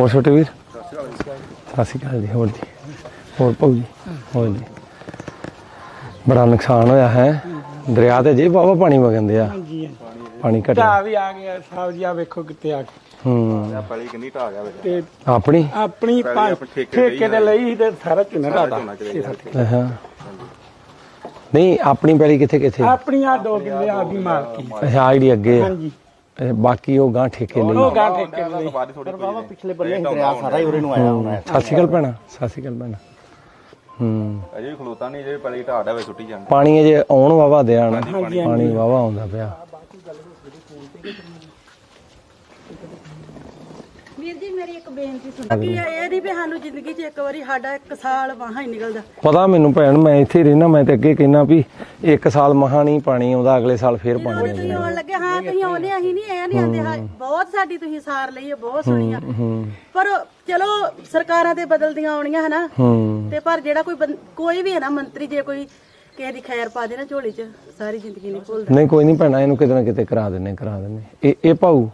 ਹੋਰ ਛੋਟੇ ਵੀਰ? ਸਤਿ ਸ਼੍ਰੀ ਅਕਾਲ ਜੀ ਹੋਰ ਜੀ। ਹੋਰ ਭਾਊ ਜੀ ਹੋਰ ਜੀ। ਬੜਾ ਨੁਕਸਾਨ ਹੋਇਆ ਹੈ। ਦਰਿਆ ਤੇ ਜੇ ਬਾਬਾ ਪਾਣੀ ਵਗੰਦੇ ਆ। ਹਾਂਜੀ ਪਾਣੀ ਘਟਿਆ। ਢਾ ਵੀ ਆ ਗਿਆ ਸਾਹਿਬ ਜੀ ਆ ਵੇਖੋ ਕਿੱਥੇ ਆ ਗਏ ਹੂੰ। ਪਲੀ ਕਿੰਨੀ ਢਾ ਗਿਆ ਵਿੱਚ ਤੇ ਆਪਣੀ? ਆਪਣੀ ਠੇਕੇ ਤੇ ਲਈ ਤੇ ਸਾਰਾ ਝੋਨਾ ਢਾਦਾ ਹਾਂ ਨਹੀਂ ਆਪਣੀ ਪੈਲੀ ਕਿੱਥੇ ਕਿੱਥੇ ਆਪਣੀ ਆ ਦੋ ਕਿੱਲੇ ਆਪਦੀ ਮਾਲਕੀ। ਅੱਛਾ ਆਹ ਜਿਹੜੀ ਅੱਗੇ ਆ। ਹਾਂਜੀ। ਬਾਕੀ ਉਹ ਗਾਂ ਠੇਕੇ ਲਈ। ਉਹ ਗਾਂ ਠੇਕੇ ਲਈ। ਬਾਬਾ ਪਿਛਲੇ ਬੰਨੇ ਹੀ ਦਰਿਆ ਸਾਰਾ ਹੀ ਉਰੇ ਨੂੰ ਆਇਆ ਹੋਣਾ ਹੈ ਸਤਿ ਸ਼੍ਰੀ ਅਕਾਲ ਭੈਣਾ ਸਤਿ ਸ਼੍ਰੀ ਅਕਾਲ ਭੈਣਾ। ਹੂੰ। ਅਜੇ ਖਲੋਤਾ ਨਹੀਂ ਜੇ ਪਲੀ ਢਾ ਗਿਆ ਵਿੱਚ ਸੁੱਟੀ ਜਾਂਦੇ। ਪਾਣੀ ਅਜੇ ਆਉਣ ਵਾਵਾ ਦਿਆ ਨਾ ਪਾਣੀ ਵਾਵਾ ਆਉਂਦਾ ਪਿਆ। ਵੀਰ ਜੀ ਮੇਰੀ ਇੱਕ ਬੇਨਤੀ ਸੁਣੋ। ਕਿ ਇਹ ਨਹੀਂ ਵੀ ਸਾਨੂੰ ਜ਼ਿੰਦਗੀ 'ਚ ਇੱਕ ਵਾਰੀ ਸਾਡਾ ਇੱਕ ਸਾਲ ਵਾਹਾਂ ਹੀ ਨਿਕਲਦਾ। ਪਤਾ ਮੈਨੂੰ ਭੈਣ ਮੈਂ ਇੱਥੇ ਹੀ ਰਹਿਣਾ ਮੈਂ ਤੇ ਅੱਗੇ ਕਹਿਣਾ ਵੀ ਇੱਕ ਸਾਲ ਮਹਾ ਨਹੀਂ ਪਾਣੀ ਆਉਂਦਾ ਅਗਲੇ ਸਾਲ ਫੇਰ ਪਾਣੀ ਜਦੋਂ ਤੁਸੀਂ ਆਉਣ ਲੱਗੇ ਹਾਂ ਤੁਸੀਂ ਆਉਂਦੇ ਅਸੀਂ ਨਹੀਂ ਇਹ ਨਹੀਂ ਆਉਂਦੇ ਹਾਂ ਬਹੁਤ ਸਾਡੀ ਤੁਸੀਂ ਸਾਰ ਲਈ ਹੈ ਬਹੁਤ ਸੁਣੀਆਂ ਪਰ ਚਲੋ ਸਰਕਾਰਾਂ ਤੇ ਬਦਲਦੀਆਂ ਆਉਣੀਆਂ ਹਨਾ? ਹੂੰ। ਤੇ ਪਰ ਜਿਹੜਾ ਕੋਈ ਵੀ ਹੈ ਨਾ ਮੰਤਰੀ ਜੇ ਕੋਈ ਕਿਸੇ ਦੀ ਖੈਰ ਪਾ ਦੇ ਨਾ ਝੋਲੀ 'ਚ ਸਾਰੀ ਜ਼ਿੰਦਗੀ ਨਹੀਂ ਭੁੱਲਦਾ। ਨਹੀਂ ਕੋਈ ਨਹੀਂ ਭੈਣਾ ਇਹਨੂੰ ਕਿਤੇ ਨਾ ਕਿਤੇ ਕਰਾ ਦਿੰਨੇ ਕਰਾ ਦਿੰਨੇ ਇਹ ਇਹ ਭਾਊ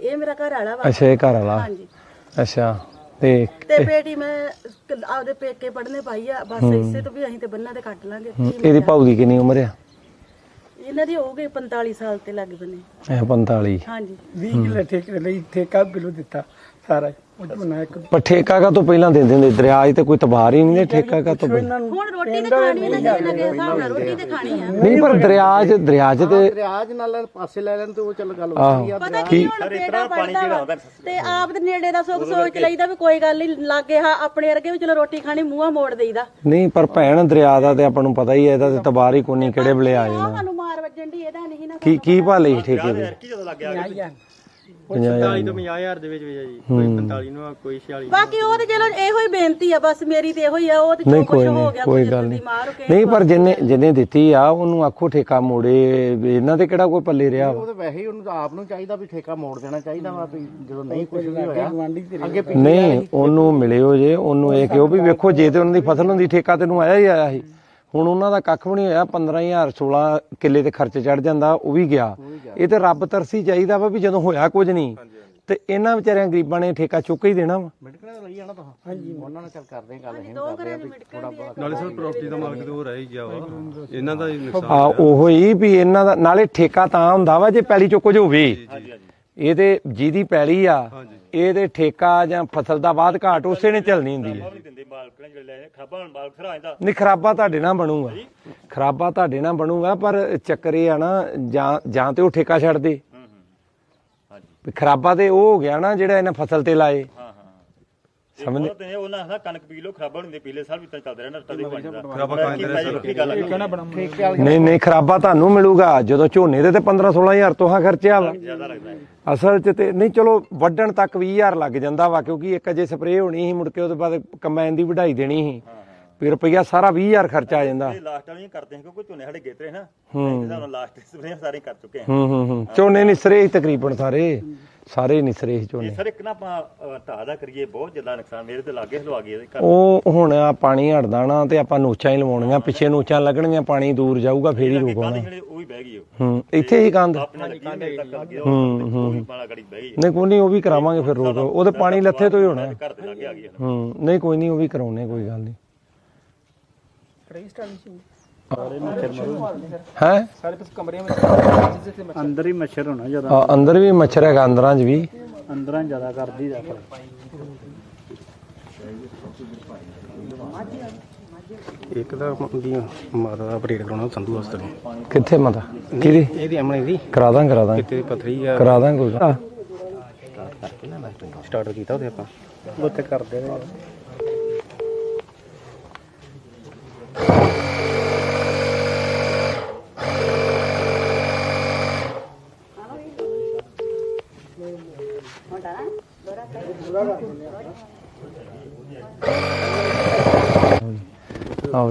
ਇਹ ਮੇਰਾ ਘਰ ਵਾਲਾ ਵਾ। ਅੱਛਾ ਇਹ ਘਰ ਵਾਲਾ। ਹਾਂਜੀ। ਅੱਛਾ ਤੇ ਤੇ ਬੇਟੀ ਮੈਂ ਕ- ਆਪਦੇ ਪੇਕੇ ਪੜਨੇ ਪਾਈ ਆ ਬਸ ਇਸੇ ਤੋਂ ਵੀ ਅਸੀਂ ਤੇ ਬੰਨਾਂ ਤੇ ਕੱਟ ਲਾਂਗੇ। ਇਹਦੀ ਭਾਊ ਦੀ ਕਿੰਨੀ ਉਮਰ ਆ? ਇਹਨਾਂ ਦੀ ਹੋਊਗੀ 45 ਸਾਲ ਤੇ ਲੱਗ ਬਨੇ ਇਹ 45 ਹਾਂਜੀ। 20 ਕਿੱਲੇ ਠੇਕੇ ਲਈ ਠੇਕਾ ਬਿਲੋ ਦਿੱਤਾ ਸਾਰਾ। ਹੀ। ਪਰ ਠੇਕਾ ਕਾ ਤੋਂ ਪਹਿਲਾਂ ਦਿੰਦੇ ਹੁੰਦੇ ਦਰਿਆ 'ਚ ਤੇ ਕੋਈ ਤਬਾਰ ਹੀ ਨਹੀਂ ਨੇ ਠੇਕਾ ਕਾ ਤੋਂ ਪਹਿਲਾਂ। ਹੁਣ ਰੋਟੀ ਤੇ ਖਾਣੀ ਹੈ ਨਾ ਹਿਸਾਬ ਨਾਲ ਰੋਟੀ ਤੇ ਖਾਣੀ ਆ। ਨਹੀਂ ਪਰ ਦਰਿਆ 'ਚ ਦਰਿਆ 'ਚ ਤੇ ਦਰਿਆ ਚ ਨਾਲ ਪਾਸੇ ਲੈ ਲੈਣ ਤੇ ਉਹ ਚੱਲ ਗੱਲ ਵੱਖਰੀ ਆ ਪਤਾ ਕੀ ਹੁਣ ਬੇਟਾ ਪੜਦਾ ਵਾ ਤੇ ਆਪ ਦੇ ਨੇੜੇ ਦਾ ਸੁੱਖ ਸੋਚ ਲਈਦਾ ਵੀ ਕੋਈ ਗੱਲ ਨਹੀਂ ਲਾਗੇ ਹਾਂ ਆਪਣੇ ਵਰਗੇ ਵੀ ਚਲੋ ਰੋਟੀ ਖਾਣੀ ਮੂੰਹਾਂ ਮੋੜ ਦੇਈਦਾ। ਨਹੀਂ ਪਰ ਭੈਣ ਦਰਿਆ ਦਾ ਤੇ ਆਪਾਂ ਨੂੰ ਪਤਾ ਹੀ ਹੈ ਇਹਦਾ ਤੇ ਤਬਾਰ ਹੀ ਕੋਈ ਨਹੀਂ ਕਿਹੜੇ ਵੇਲੇ ਆ ਜਾਣਾ। ਸਾਨੂੰ ਮਾਰ ਵੱਜਣ ਦੀ ਇਹਦਾ ਨਹੀਂ ਨਾ ਕੀ ਕੀ ਭਾ ਲਈ ਠੇਕੇ ਦੇ? ਉਹ 47 ਤੋਂ 50000 ਦੇ ਵਿੱਚ ਵਿੱਚ ਆ ਜੀ ਕੋਈ 45 ਨੂੰ ਆ, ਕੋਈ 46 ਬਾਕੀ ਉਹ ਤੇ ਚਲੋ ਇਹੋ ਹੀ ਬੇਨਤੀ ਆ ਬਸ ਮੇਰੀ ਤੇ ਇਹੋ ਹੀ ਆ ਉਹ ਤੇ ਨਹੀਂ ਕੁਝ ਕੋਈ ਹੋ ਨਹੀਂ ਗਿਆ ਕੋਈ ਕੋਈ ਗੱਲ ਨਹੀਂ। ਬਿਮਾਰ ਹੋ ਕੇ ਨਹੀਂ ਪਰ ਜਿੰਨੇ ਜਿੰਨੇ ਦਿੱਤੀ ਆ ਉਹਨੂੰ ਆਖੋ ਠੇਕਾ ਮੋੜੇ ਇਹਨਾਂ ਤੇ ਕਿਹੜਾ ਕੋਈ ਪੱਲੇ ਰਿਹਾ। ਵਾ ਉਹ ਤਾਂ ਵੈਸੇ ਹੀ ਉਹਨੂੰ ਤਾਂ ਆਪ ਨੂੰ ਚਾਹੀਦਾ ਵੀ ਠੇਕਾ ਮੋੜ ਦੇਣਾ ਚਾਹੀਦਾ ਵਾ ਵੀ ਜਦੋਂ ਨਹੀਂ ਕੁਝ ਵੀ ਹੋਇਆ ਗਵਾਂਢੀ ਤੇਰੇ ਅੱਗੇ ਨਹੀਂ ਉਹਨੂੰ ਮਿਲਿਓ ਜੇ ਉਹਨੂੰ ਇਹ ਕਿਹਾ ਵੀ ਵੇਖੋ ਜੇ ਤੇ ਉਹਨਾਂ ਦੀ ਫਸਲ ਹੁੰਦੀ ਠੇਕਾ ਤੈਨੂੰ ਆਇਆ ਹੀ ਆਇਆ ਸੀ। ਹੁਣ ਉਹਨਾਂ ਦਾ ਕੱਖ ਵੀ ਨਹੀਂ ਹੋਇਆ 15000 16 ਕਿੱਲੇ ਤੇ ਖਰਚ ਚੜ ਜਾਂਦਾ ਉਹ ਵੀ ਗਿਆ। ਇਹ ਤੇ ਰੱਬ ਤਰਸੀ ਚਾਹੀਦਾ ਵਾ ਵੀ ਜਦੋਂ ਹੋਇਆ ਕੁਝ ਨਹੀਂ। ਤੇ ਇਹਨਾਂ ਵਿਚਾਰਿਆਂ ਗਰੀਬਾਂ ਨੇ ਠੇਕਾ ਚੁੱਕ ਹੀ ਦੇਣਾ ਵਾ। ਮਿੰਟਕਣਾ ਤਾਂ ਲਈ ਜਾਣਾ ਤਾਂ। ਹਾਂਜੀ। ਉਹਨਾਂ ਨਾਲ ਚੱਲ ਕਰਦੇ ਗੱਲ ਇਹ ਦੀ ਆ। ਨਾਲੇ ਸਰ ਪ੍ਰਾਪਰਟੀ ਦਾ ਮਾਲਕ ਤੇ ਉਹ ਰਹਿ ਹੀ ਗਿਆ ਵਾ। ਇਹਨਾਂ ਦਾ ਹੀ ਨੁਕਸਾਨ ਆ ਉਹੋ ਹੀ ਵੀ ਇਹਨਾਂ ਦਾ ਨਾਲੇ ਠੇਕਾ ਤਾਂ ਹੁੰਦਾ ਵਾ ਜੇ ਪੈਲੀ ਚੋਂ ਕੁਝ ਹੋਵੇ। ਇਹ ਤੇ ਜਿਹਦੀ ਪੈਲੀ ਆ ਇਹ ਤੇ ਠੇਕਾ ਜਾਂ ਫਸਲ ਦਾ ਬਾਅਦ ਘਾਟ ਉਸੇ ਨੇ ਚੱਲਣੀ ਹੁੰਦੀ ਹੈ। ਨਹੀਂ ਖਰਾਬਾ ਤੁਹਾਡੇ ਨਾਲ ਬਣੂਗਾ। ਖਰਾਬਾ ਤੁਹਾਡੇ ਨਾਲ ਬਣੂਗਾ ਪਰ ਚੱਕਰ ਇਹ ਆ ਨਾ ਜਾਂ ਜਾਂ ਤੇ ਉਹ ਠੇਕਾ ਛੱਡ ਦੇ। ਖਰਾਬਾ ਤੇ ਉਹ ਹੋ ਗਿਆ ਨਾ ਜਿਹੜਾ ਇਹਨੇ ਫਸਲ ਤੇ ਲਾਏ। ਸਮਝ ਤੇ ਉਹਨਾਂ ਦਾ ਕਣਕ ਪੀ ਲੋ ਖਰਾਬਾ ਹੁੰਦੇ ਪੀਲੇ ਸਾਲ ਵੀ ਤਾਂ ਚੱਲਦੇ ਰਹਿਣਾ ਤਦੇ ਬਣ ਜਾਂਦਾ ਖਰਾਬਾ ਖਾਂਦੇ ਰਹੇ ਸਰ ਨਹੀਂ ਨਹੀਂ ਖਰਾਬਾ ਤੁਹਾਨੂੰ ਮਿਲੂਗਾ ਜਦੋਂ ਝੋਨੇ ਦੇ ਤੇ 15 16000 ਤੋਂ ਹਾਂ ਖਰਚਿਆ ਵਾ। ਅਸਲ 'ਚ ਤੇ ਨਹੀਂ ਚਲੋ ਵੱਢਣ ਤੱਕ 20000 ਲੱਗ ਜਾਂਦਾ ਵਾ ਕਿਉਂਕਿ ਇੱਕ ਅਜੇ ਸਪਰੇਅ ਹੋਣੀ ਸੀ ਮੁੜ ਕੇ ਉਹਦੇ ਬਾਅਦ ਕੰਬਾਈਨ ਦੀ ਵਢਾਈ ਦੇਣੀ ਸੀ। ਫਿਰ ਰੁਪਈਆ ਸਾਰਾ 20000 ਖਰਚਾ ਆ ਜਾਂਦਾ। ਇਹ ਲਾਸਟ ਵਾਲੀਆਂ ਕਰਦੇ ਹਾਂ ਕਿਉਂਕਿ ਝੋਨੇ ਸਾਡੇ ਗੇਤਰੇ ਨਾ। ਹੂੰ। ਇਹਦਾ ਲਾਸਟ ਸਪਰੇਆਂ ਸਾਰੇ ਕਰ ਚੁੱਕੇ ਹਾਂ ਹੂੰ ਹੂੰ ਹੂੰ। ਝੋਨੇ ਨਿਸਰੇ ਸੀ ਤਕਰੀਬਨ ਸਾਰੇ। ਸਾਰੇ ਨਿਸਰੇ ਸੀ ਝੋਨੇ। ਸਰ ਇੱਕ ਨਾ ਆਪਾਂ ਢਾਹ ਦਾ ਕਰੀਏ ਬਹੁਤ ਜ਼ਿਆਦਾ ਨੁਕਸਾਨ ਮੇਰੇ ਤੇ ਲਾਗੇ ਹਲਵਾ ਗਏ ਉਹ ਹੁਣ ਆ ਪਾਣੀ ਹਟਦਾ ਨਾ ਤੇ ਆਪਾਂ ਨੋਚਾਂ ਹੀ ਲਵਾਉਣੀਆਂ ਪਿੱਛੇ ਨੋਚਾਂ ਲੱਗਣਗੀਆਂ ਪਾਣੀ ਦੂਰ ਜਾਊਗਾ ਫੇਰ ਹੀ ਰੁਕਣਾ। ਜਿਹੜੇ ਉਹ ਵੀ ਬਹਿ ਗਈ ਉਹ। ਹੂੰ ਇੱਥੇ ਹੀ ਕੰਧ। ਆਪਣੇ ਲੱਗੀ ਮੇਰੇ ਤੱਕ ਲੱਗੀ ਉਹ ਵੀ ਮਾਲਾ ਗੜੀ ਬਹਿ ਗਈ ਨਹੀਂ ਕੋਈ ਨਹੀਂ ਉਹ ਵੀ ਕਰਾਵਾਂਗੇ ਫਿਰ ਰੋਕ। ਉਹਦੇ ਪਾਣੀ ਲੱਥੇ ਤੋਂ ਹੀ ਹੋਣਾ। ਹੂੰ ਨਹੀਂ ਕੋਈ ਨਹੀਂ ਉਹ ਵੀ ਕਰਾਉਣੇ ਕੋਈ ਗੱਲ ਨਹੀਂ। ਹੈ? ਅੰਦਰ ਹੀ ਮੱਛਰ ਹੋਣਾ ਜ਼ਿਆਦਾ। ਅੰਦਰ ਵੀ ਮੱਛਰ ਹੈਗਾ ਅੰਦਰਾਂ 'ਚ ਵੀ। ਅੰਦਰਾਂ ਜ਼ਿਆਦਾ ਕਰਦੀ ਦਾ ਇੱਕ ਤਾਂ ਦੀ ਮਾਤਾ ਦਾ ਆਪਰੇਟ ਕਰਾਉਣਾ ਸੰਧੂ ਹਸਪਤਾਲ ਕਿੱਥੇ ਮਤਾ? ਕਿਹਦੀ? ਇਹਦੀ ਅਮਨੇ ਦੀ। ਕਰਾ ਦਾਂ ਕਰਾ ਦਾਂ। ਤੇ ਪਥਰੀ ਆ। ਕਰਾ ਦਾਂ ਕੋਈ ਸਟਾਰਟ ਕੀਤਾ ਉਹਦੇ ਆਪਾਂ। ਉੱਤੇ ਕਰਦੇ ਨੇ।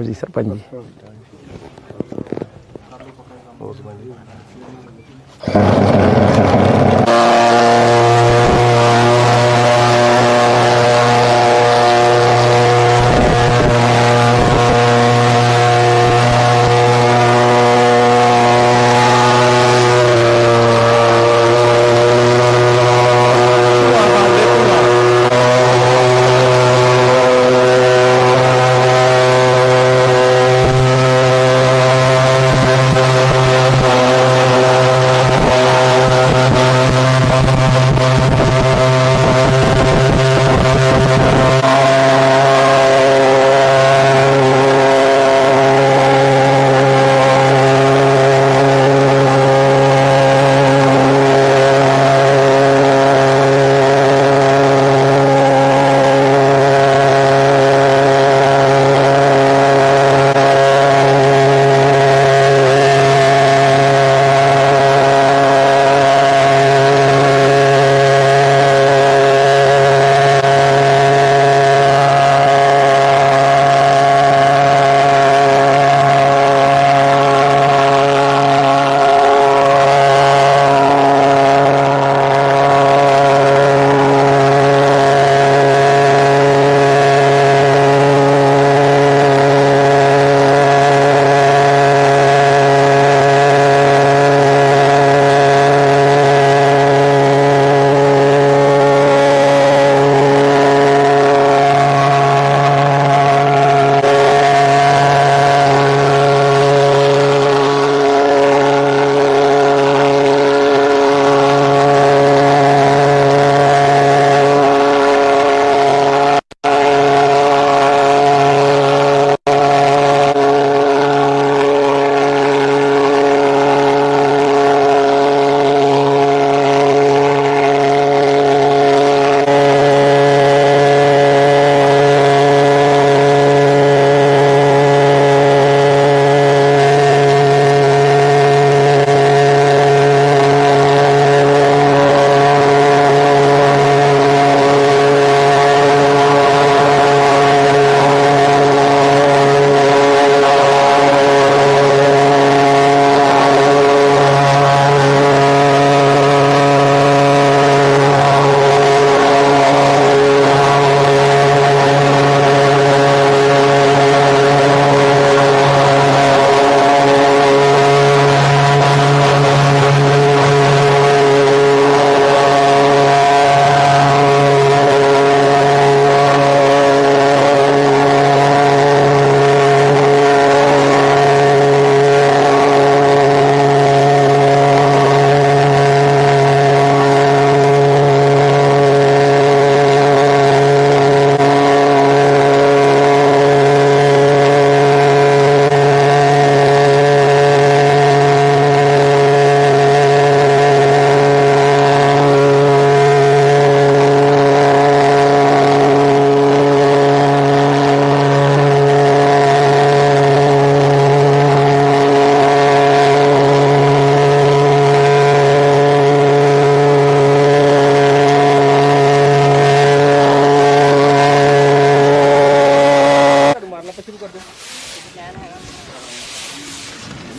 ਆਓ ਜੀ ਸਰਪੰਚ ਜੀ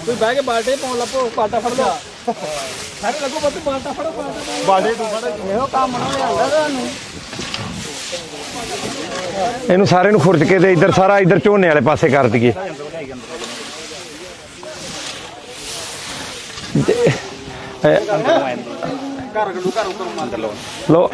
ਕੋਈ ਬਹਿ ਕੇ ਬਾਲਟੇ ਪਾਉਣ ਲੱਪੋ ਪਾਟਾ ਫੜ ਲਓ। ਸਾਰੇ ਲੱਗੋ ਬੱਤ ਬਾਲਟਾ ਫੜੋ ਬਾਲਟਾ ਬਾਲਟੇ ਤੂੰ ਫੜ। ਇਹੋ ਕੰਮ ਨਾ ਲਿਆਂਦਾ ਤੁਹਾਨੂੰ ਇਹਨੂੰ। ਸਾਰੇ ਨੂੰ ਖੁਰਚ ਕੇ ਤੇ ਇੱਧਰ ਸਾਰਾ ਇੱਧਰ ਝੋਨੇ ਵਾਲੇ ਪਾਸੇ ਕਰ ਦਈਏ। ਤੇ- ਇਹ- ਲਓ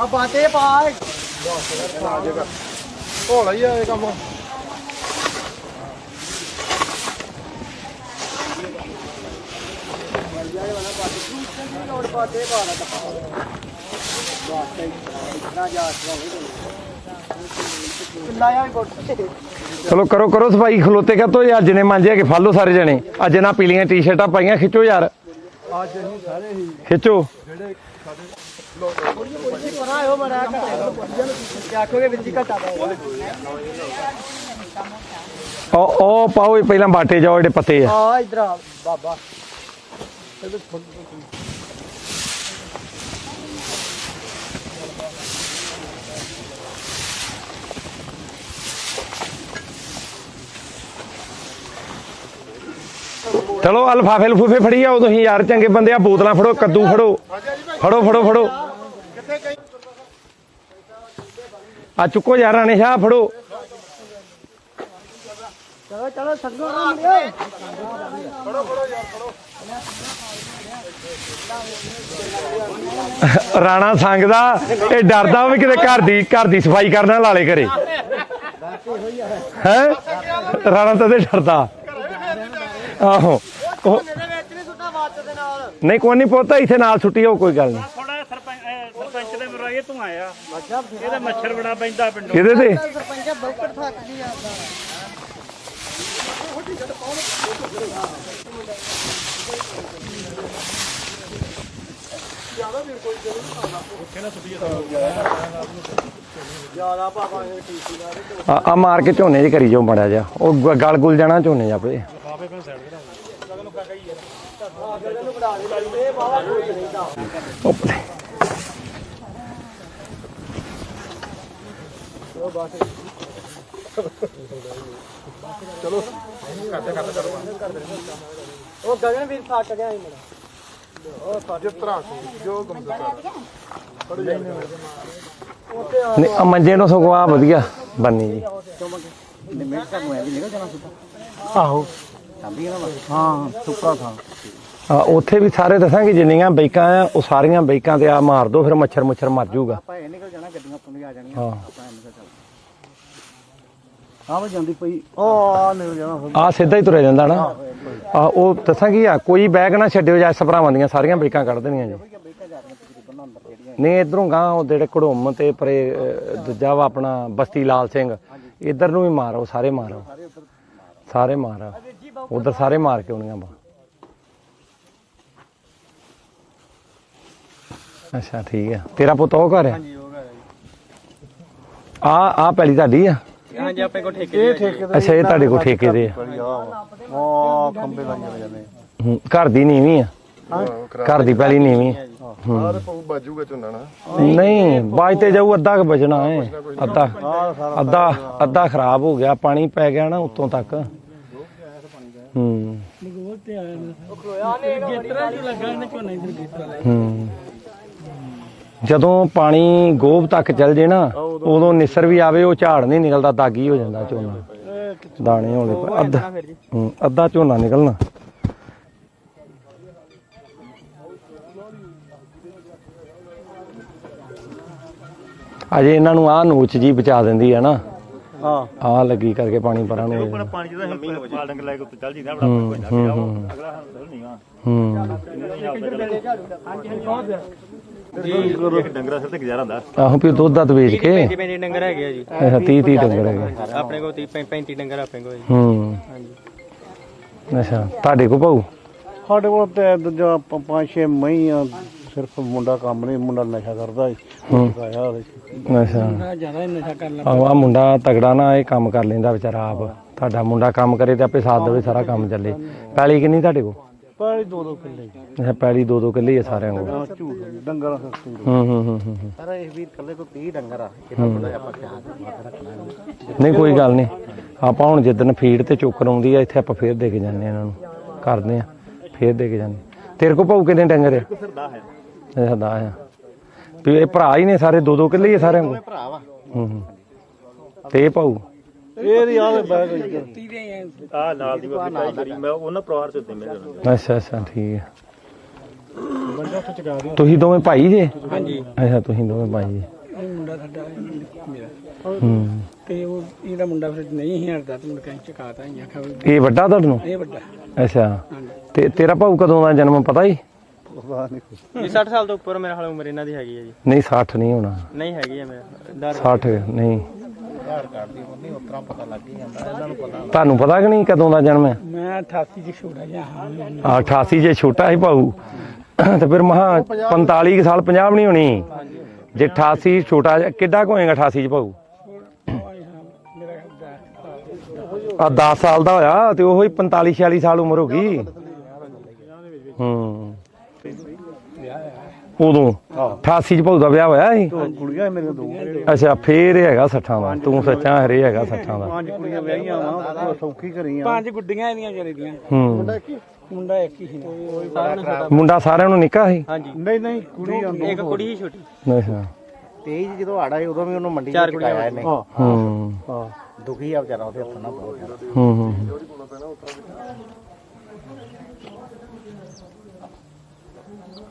ਆ ਬਾਟੇ ਪਾ। ਹੋਲਾ ਹੀ ਆ ਇਹ ਕੰਮ। ਪਾ ਲਾ ਜਾ ਚਲੋ ਕਰੋ ਕਰੋ ਸਫ਼ਾਈ। ਖਲੋਤੇ ਕਾ ਤੋ ਅੱਜ ਨੇ ਮਾਂਜਿਆ ਕਿ ਫਾਲੋ ਸਾਰੇ ਜਣੇ? ਅੱਜ ਨਾ ਪੀਲੀਆਂ ਟੀ-ਸ਼ਰਟਾਂ ਪਾਈਆਂ ਖਿੱਚੋ ਯਾਰ। ਅੱਜ ਅਸੀਂ ਸਾਰੇ ਹੀ ਖਿੱਚੋ। ਉਹ ਉਹ ਪਾਓ ਪਹਿਲਾਂ ਬਾਟੇ ਜਾਓ ਜਿਹੜੇ ਪੱਤੇ ਆ। ਆ ਇਧਰ ਆ ਬਾਬਾ। ਚਲੋ ਆ ਲਿਫਾਫੇ ਫੜੀ ਆਓ ਤੁਸੀਂ ਯਾਰ ਚੰਗੇ ਬੰਦੇ ਆ ਬੋਤਲਾਂ ਫੜੋ ਕੱਦੂ ਫੜੋ। ਫੜੋ ਫੜੋ ਫੜੋ। ਆ ਚੁੱਕੋ ਯਾਰ ਆਣੇ ਸ਼ਾਹ ਫੜੋ। ਚਲੋ ਚਲੋ ਸੰਗੋ ਨਾ ਰਾਣਾ ਸੰਗਦਾ ਇਹ ਡਰਦਾ ਵੀ ਕਿਤੇ ਘਰ ਦੀ ਘਰ ਦੀ ਸਫ਼ਾਈ ਕਰਨਾ ਲਾਲੇ ਕਰੇ ਹੈ? ਰਾਣਾ ਤਾਂ ਤੇ ਡਰਦਾ। ਆਹੋ। ਉਹ- ਨਹੀਂ ਕੋਈ ਨਹੀਂ ਪੋਤਾ ਇੱਥੇ ਨਾਲ ਛੁੱਟੀ ਹੋ ਕੋਈ ਗੱਲ ਨਹੀਂ। ਥੋੜਾ ਸਰਪੰਚ ਸਰਪੰਚ ਦੇ ਮਰਾਏ ਤੂੰ ਆਇਆ। ਇਹਦਾ ਮੱਛਰ ਬੜਾ ਪੈਂਦਾ ਪਿੰਡੋਂ। ਇਹਦੇ ਤੇ? ਸਰਪੰਚਾ ਬੌਕਰ ਥੱਕ ਗਈ ਆ। ਆ ਆ ਮਾਰ ਕੇ ਝੋਨੇ 'ਚ ਕਰੀ ਜਾਓ ਮੜਾ ਜਾ ਉਹ ਗ- ਗਲ ਗੁਲ ਜਾਣਾ ਝੋਨੇ ਜਾਪੇ ਉਹ ਗਗਨਵੀਰ ਥੱਕ ਗਿਆ ਸੀ ਮੇਰਾ। ਨਹੀਂ ਆ ਮੰਜੇ ਨੂੰ ਸਗੋਂ ਆ ਵਧੀਆ ਬੰਨੀ ਜੀ। ਆਹੋ। ਹਾਂ ਸੁਪਰਾ ਥਾਂ ਆ ਉੱਥੇ ਵੀ ਸਾਰੇ ਦੱਸਾਂਗੇ ਜਿੰਨੀਆਂ ਬਾਈਕਾਂ ਆ ਉਹ ਸਾਰੀਆਂ ਬਾਈਕਾਂ ਤੇ ਆ ਮਾਰ ਦੋ ਫਿਰ ਮੱਛਰ ਮੁੱਛਰ ਮਰ ਜਾਊਗਾ ਆਪਾਂ ਇਹ ਨਿਕਲ ਜਾਣਾ ਗੱਡੀਆਂ ਤੋਂ ਵੀ ਆ ਜਾਣੀਆਂ। ਹਾਂ। ਆਪਾਂ ਇਹ ਨਿਕਲ ਚੱਲ ਆਹ ਜਾਂਦੀ ਪਈ। ਉਹ ਆ ਨਿਕਲ ਜਾਣਾ ਆ ਸਿੱਧਾ ਹੀ ਤੁਰਿਆ ਜਾਂਦਾ ਨਾ। ਆ ਉਹ ਦੱਸਾਂ ਕੀ ਆ ਕੋਈ ਬੈਗ ਨਾ ਛੱਡਿਓ ਜਾਂ ਸਭਰਾਵਾਂ ਦੀਆਂ ਸਾਰੀਆਂ ਬਾਈਕਾਂ ਕੱਢ ਦੇਣੀਆਂ ਜੀ। ਨਹੀਂ ਇਧਰੋਂ ਗਾਂ ਉਹ ਜਿਹੜੇ ਘੜੋਮ ਤੇ ਪਰੇ ਦੂਜਾ ਵਾ ਆਪਣਾ ਬਸਤੀ ਲਾਲ ਸਿੰਘ। ਇਧਰ ਨੂੰ ਵੀ ਮਾਰੋ ਸਾਰੇ ਮਾਰੋ। ਸਾਰੇ ਮਾਰ। ਉਧਰ ਸਾਰੇ ਮਾਰ ਕੇ ਆਉਣੀਆਂ ਬਾ ਅੱਛਾ ਠੀਕ ਆ। ਤੇਰਾ ਪੁੱਤ ਉਹ ਘਰ ਆ? ਆ ਆ ਪਹਿਲੀ ਤੁਹਾਡੀ ਆ? ਹਾਂਜੀ ਆਪਣੇ ਕੋਲ ਠੇਕੇ ਇਹ ਠੇਕੇ ਅੱਛਾ ਇਹ ਤੁਹਾਡੇ ਕੋਲ ਠੇਕੇ ਦੇ ਆ। ਆ। ਖੰਬੇ ਲਾਈਆਂ ਜਾਂਦੇ ਹੂੰ, ਘਰ ਦੀ ਨੀਵੀਂ ਆ? ਘਰ ਦੀ ਪਹਿਲੀ ਨੀਵੀਂ ਆ? ਆਹ ਪਾਉ ਬਾਜੂਗਾ ਝੋਨਾ ਨਾ। ਨਹੀਂ ਬਾਜ ਤੇ ਜਾਊ ਅੱਧਾ ਕ ਬਚਣਾ ਹੈ ਅੱਧਾ ਅੱਧਾ ਅੱਧਾ ਖਰਾਬ ਹੋ ਗਿਆ ਪਾਣੀ ਪੈ ਗਿਆ ਨਾ ਉੱਤੋਂ ਤੱਕ। ਹੂੰ। ਹੂੰ। ਜਦੋਂ ਪਾਣੀ ਗੋਭ ਤੱਕ ਚੱਲ ਜੇ ਨਾ ਉਦੋਂ ਨਿਸਰ ਵੀ ਆਵੇ ਉਹ ਝਾੜ ਨਹੀਂ ਨਿਕਲਦਾ ਦਾਗੀ ਹੋ ਜਾਂਦਾ ਝੋਨਾ। ਦਾਣੇ ਹੋਣੇ। ਅੱਧਾ ਅੱਧਾ ਝੋਨਾ ਨਿਕਲਣਾ। ਅਜੇ ਇਹਨਾਂ ਨੂੰ ਆਹ ਨੂਚ ਜੀ ਬਚਾ ਦਿੰਦੀ ਹੈ ਨਾ। ਹਾਂ। ਆਹ ਲੱਗੀ ਕਰਕੇ ਪਾਣੀ ਪਰਾਂ ਨੂੰ। ਹੋ। ਪਾਣੀ ਜਿਹਦਾ ਅਸੀਂ ਪਾਲ ਡੰਗ ਲੈ ਕੇ ਉੱਤੇ ਚੱਲ ਜੀਦਾ ਬੜਾ ਕੋਈ ਨਾ ਅਗਲਾ ਹੱਲ ਨਹੀਂ ਆ। ਹੂੰ। ਜੀ ਡੰਗਰਾ ਸਿਰ ਤੇ ਗੁਜ਼ਾਰਾ ਹੁੰਦਾ। ਆਹੋ ਵੀ ਦੁੱਧ ਦੱਧ ਵੇਚ ਕੇ। 35 35 ਡੰਗਰ ਹੈਗੇ ਆ ਜੀ। ਅੱਛਾ 30 30 ਡੰਗਰ ਹੈਗੇ ਆਪਣੇ ਕੋਲ 30 35 ਡੰਗਰ ਆਪਣੇ ਕੋਲ ਜੀ। ਹੂੰ। ਅੱਛਾ ਤੁਹਾਡੇ ਕੋ ਭਾਊ? ਸਾਡੇ ਕੋਲ ਤੇ ਦੂਜਾ ਪ- ਪੰਜ ਛੇ ਮਈ ਆ। ਸਿਰਫ ਮੁੰਡਾ ਕੰਮ ਨਹੀਂ ਮੁੰਡਾ ਨਸ਼ਾ ਕਰਦਾ ਹੈ। ਆਇਆ ਜ਼ਿਆਦਾ ਨਸ਼ਾ ਕਰ ਲਾ ਆਹ ਮੁੰਡਾ ਤਗੜਾ ਨਾ ਇਹ ਕੰਮ ਕਰ ਲੈਂਦਾ ਵਿਚਾਰਾ ਆਪ। ਤੁਹਾਡਾ ਮੁੰਡਾ ਕੰਮ ਕਰੇ ਤੇ ਆਪੇ ਸਾਥ ਦੇਵੇ ਸਾਰਾ ਕੰਮ ਚੱਲੇ। ਪੈਲੀ ਕਿੰਨੀ ਤੁਹਾਡੇ ਕੋ ਪਾਲੀ ਦੋ ਦੋ ਕਿੱਲੇ। ਅੱਛਾ ਪੈਲੀ ਦੋ ਦੋ ਕਿੱਲੇ ਹੀ ਆ ਸਾਰਿਆਂ ਕੋਲ। ਆ ਝੂਠ ਡੰਗਰਾਂ ਸਸਤੀ ਹੂੰ ਹੂੰ ਹੂੰ ਹੂੰ ਹੂੰ। ਪਰ ਇਹ ਵੀਰ ਕੱਲੇ ਕੋ 30 ਡੰਗਰ ਆ ਇਹਨਾਂ ਬੜਾ ਆਪਾਂ ਖਿਆਲ ਰੱਖਣਾ ਨਹੀਂ ਕੋਈ ਗੱਲ ਨਹੀਂ। ਆਪਾਂ ਹੁਣ ਜਿੱਦਣ ਫੀਡ ਤੇ ਚੋਕਰ ਆਉਂਦੀ ਆ ਇੱਥੇ ਆਪਾਂ ਫੇਰ ਦੇ ਕੇ ਜਾਂਦੇ ਆ ਇਹਨਾਂ ਨੂੰ। ਕਰਦੇ ਆ ਫੇਰ ਦੇ ਕੇ ਜਾਂਦੇ। ਤੇਰੇ ਕੋ ਭਾਊ ਕਿੰਨੇ ਡੰਗਰ ਆ? ਸਰਦਾ ਹੈ ਅੱਛਾ ਦਾ ਆ ਵੀ ਇਹ ਭਰਾ ਹੀ ਨੇ ਸਾਰੇ ਦੋ ਦੋ ਕਿੱਲੇ ਹੀ ਆ ਸਾਰਿਆਂ ਕੋਲ। ਭਰਾ ਵਾ। ਹੂੰ ਹੂੰ। ਤੇ ਇਹ ਭਾਊ? ਇਹਦੀ ਆਵੇ ਬੈਗ ਆ ਨਾਲ ਦੀ ਕੋਈ ਪਾਈ ਕਰੀ ਮੈਂ ਉਹਨਾਂ ਪਰਿਵਾਰ ਚ ਉੱਤੇ ਮੇਰੇ ਅੱਛਾ ਅੱਛਾ ਠੀਕ ਹੈ ਤੁਸੀਂ ਦੋਵੇਂ ਭਾਈ ਜੇ? ਹਾਂਜੀ। ਅੱਛਾ ਤੁਸੀਂ ਦੋਵੇਂ ਭਾਈ ਜੀ। ਇਹ ਮੁੰਡਾ ਸਾਡਾ ਮੇਰਾ। ਹੂੰ। ਤੇ ਉਹ ਇਹਦਾ ਮੁੰਡਾ ਫਿਰ ਨਹੀਂ ਸੀ ਹਟਦਾ ਤੇ ਚਕਾਤਾ ਹੀ ਆਖਿਆ ਵੀ ਇਹ ਵੱਡਾ ਤੁਹਾਨੂੰ ਇਹ ਵੱਡਾ। ਅੱਛਾ। ਤੇ ਤੇਰਾ ਭਾਊ ਕਦੋਂ ਦਾ ਜਨਮ ਪਤਾ ਹੀ? ਇਹ 60 ਸਾਲ ਤੋਂ ਉੱਪਰ ਮੇਰੇ ਹਾਲ ਉਮਰ ਇਹਨਾਂ ਦੀ ਹੈਗੀ ਹੈ ਜੀ। ਨਹੀਂ 60 ਨਹੀਂ ਹੋਣਾ। ਨਹੀਂ ਹੈਗੀ ਹੈ ਮੇਰਾ ਦਰ 60 ਨਹੀਂ। ਤੁਹਾਨੂੰ ਪਤਾ ਕਿ ਨਹੀਂ ਕਦੋਂ ਦਾ ਜਨਮ ਹੈ? ਮੈਂ 88 ਚ ਛੋੜਾ ਜਿਹਾ ਹਾਂ ਆ 88 ਜੇ ਛੋਟਾ ਸੀ ਭਾਊ ਤੇ ਫਿਰ ਮਹਾ 45 ਕੁ ਸਾਲ 50 ਵੀ ਨਹੀਂ ਹੋਣੀ। ਜੇ 88 ਛੋਟਾ ਕਿੱਡਾ ਕੁ ਹੋਏਗਾ 88 ਚ ਭਾਊ ਆ 10 ਸਾਲ ਦਾ ਹੋਇਆ ਤੇ ਉਹੀ 45 46 ਸਾਲ ਉਮਰ ਹੋ ਗਈ। ਹੂੰ। ਉਦੋਂ 88 ਚ ਭਾਊ ਦਾ ਵਿਆਹ ਹੋਇਆ ਸੀ। ਕੁੜੀਆਂ ਮੇਰੇ ਦੋ ਅੱਛਾ ਫੇਰ ਇਹ ਹੈਗਾ 60 ਦਾ। ਤੂੰ ਸੱਚਾ ਹਰੇ ਹੈਗਾ 60 ਦਾ। ਪੰਜ ਕੁੜੀਆਂ ਵਿਆਹੀਆਂ ਵਾ ਸੌਖੀ ਕਰੀਆਂ। ਪੰਜ ਗੁੱਡੀਆਂ ਇਹਦੀਆਂ ਦੀਆਂ। ਹੂੰ। ਮੁੰਡਾ ਇੱਕ ਹੀ। ਸੀ। ਮੁੰਡਾ ਸਾਰਿਆਂ ਨੂੰ ਨਿੱਕਾ ਸੀ? ਨਹੀਂ ਨਹੀਂ ਕੁੜੀ ਇੱਕ ਕੁੜੀ ਹੀ ਛੋਟੀ। ਅੱਛਾ। ਤੇਜ ਜਦੋਂ ਆੜਾ ਸੀ ਉਦੋਂ ਵੀ ਉਹਨੂੰ ਮੰਡੀ ਚਾਰ ਕੁੜੀਆਂ ਨੇ ਹੂੰ। ਦੁਖੀ ਆ ਵਿਚਾਰਾ ਉਹਦੇ ਹੱਥ ਨਾਲ ਬਹੁਤ। ਹੂੰ ਹੂੰ।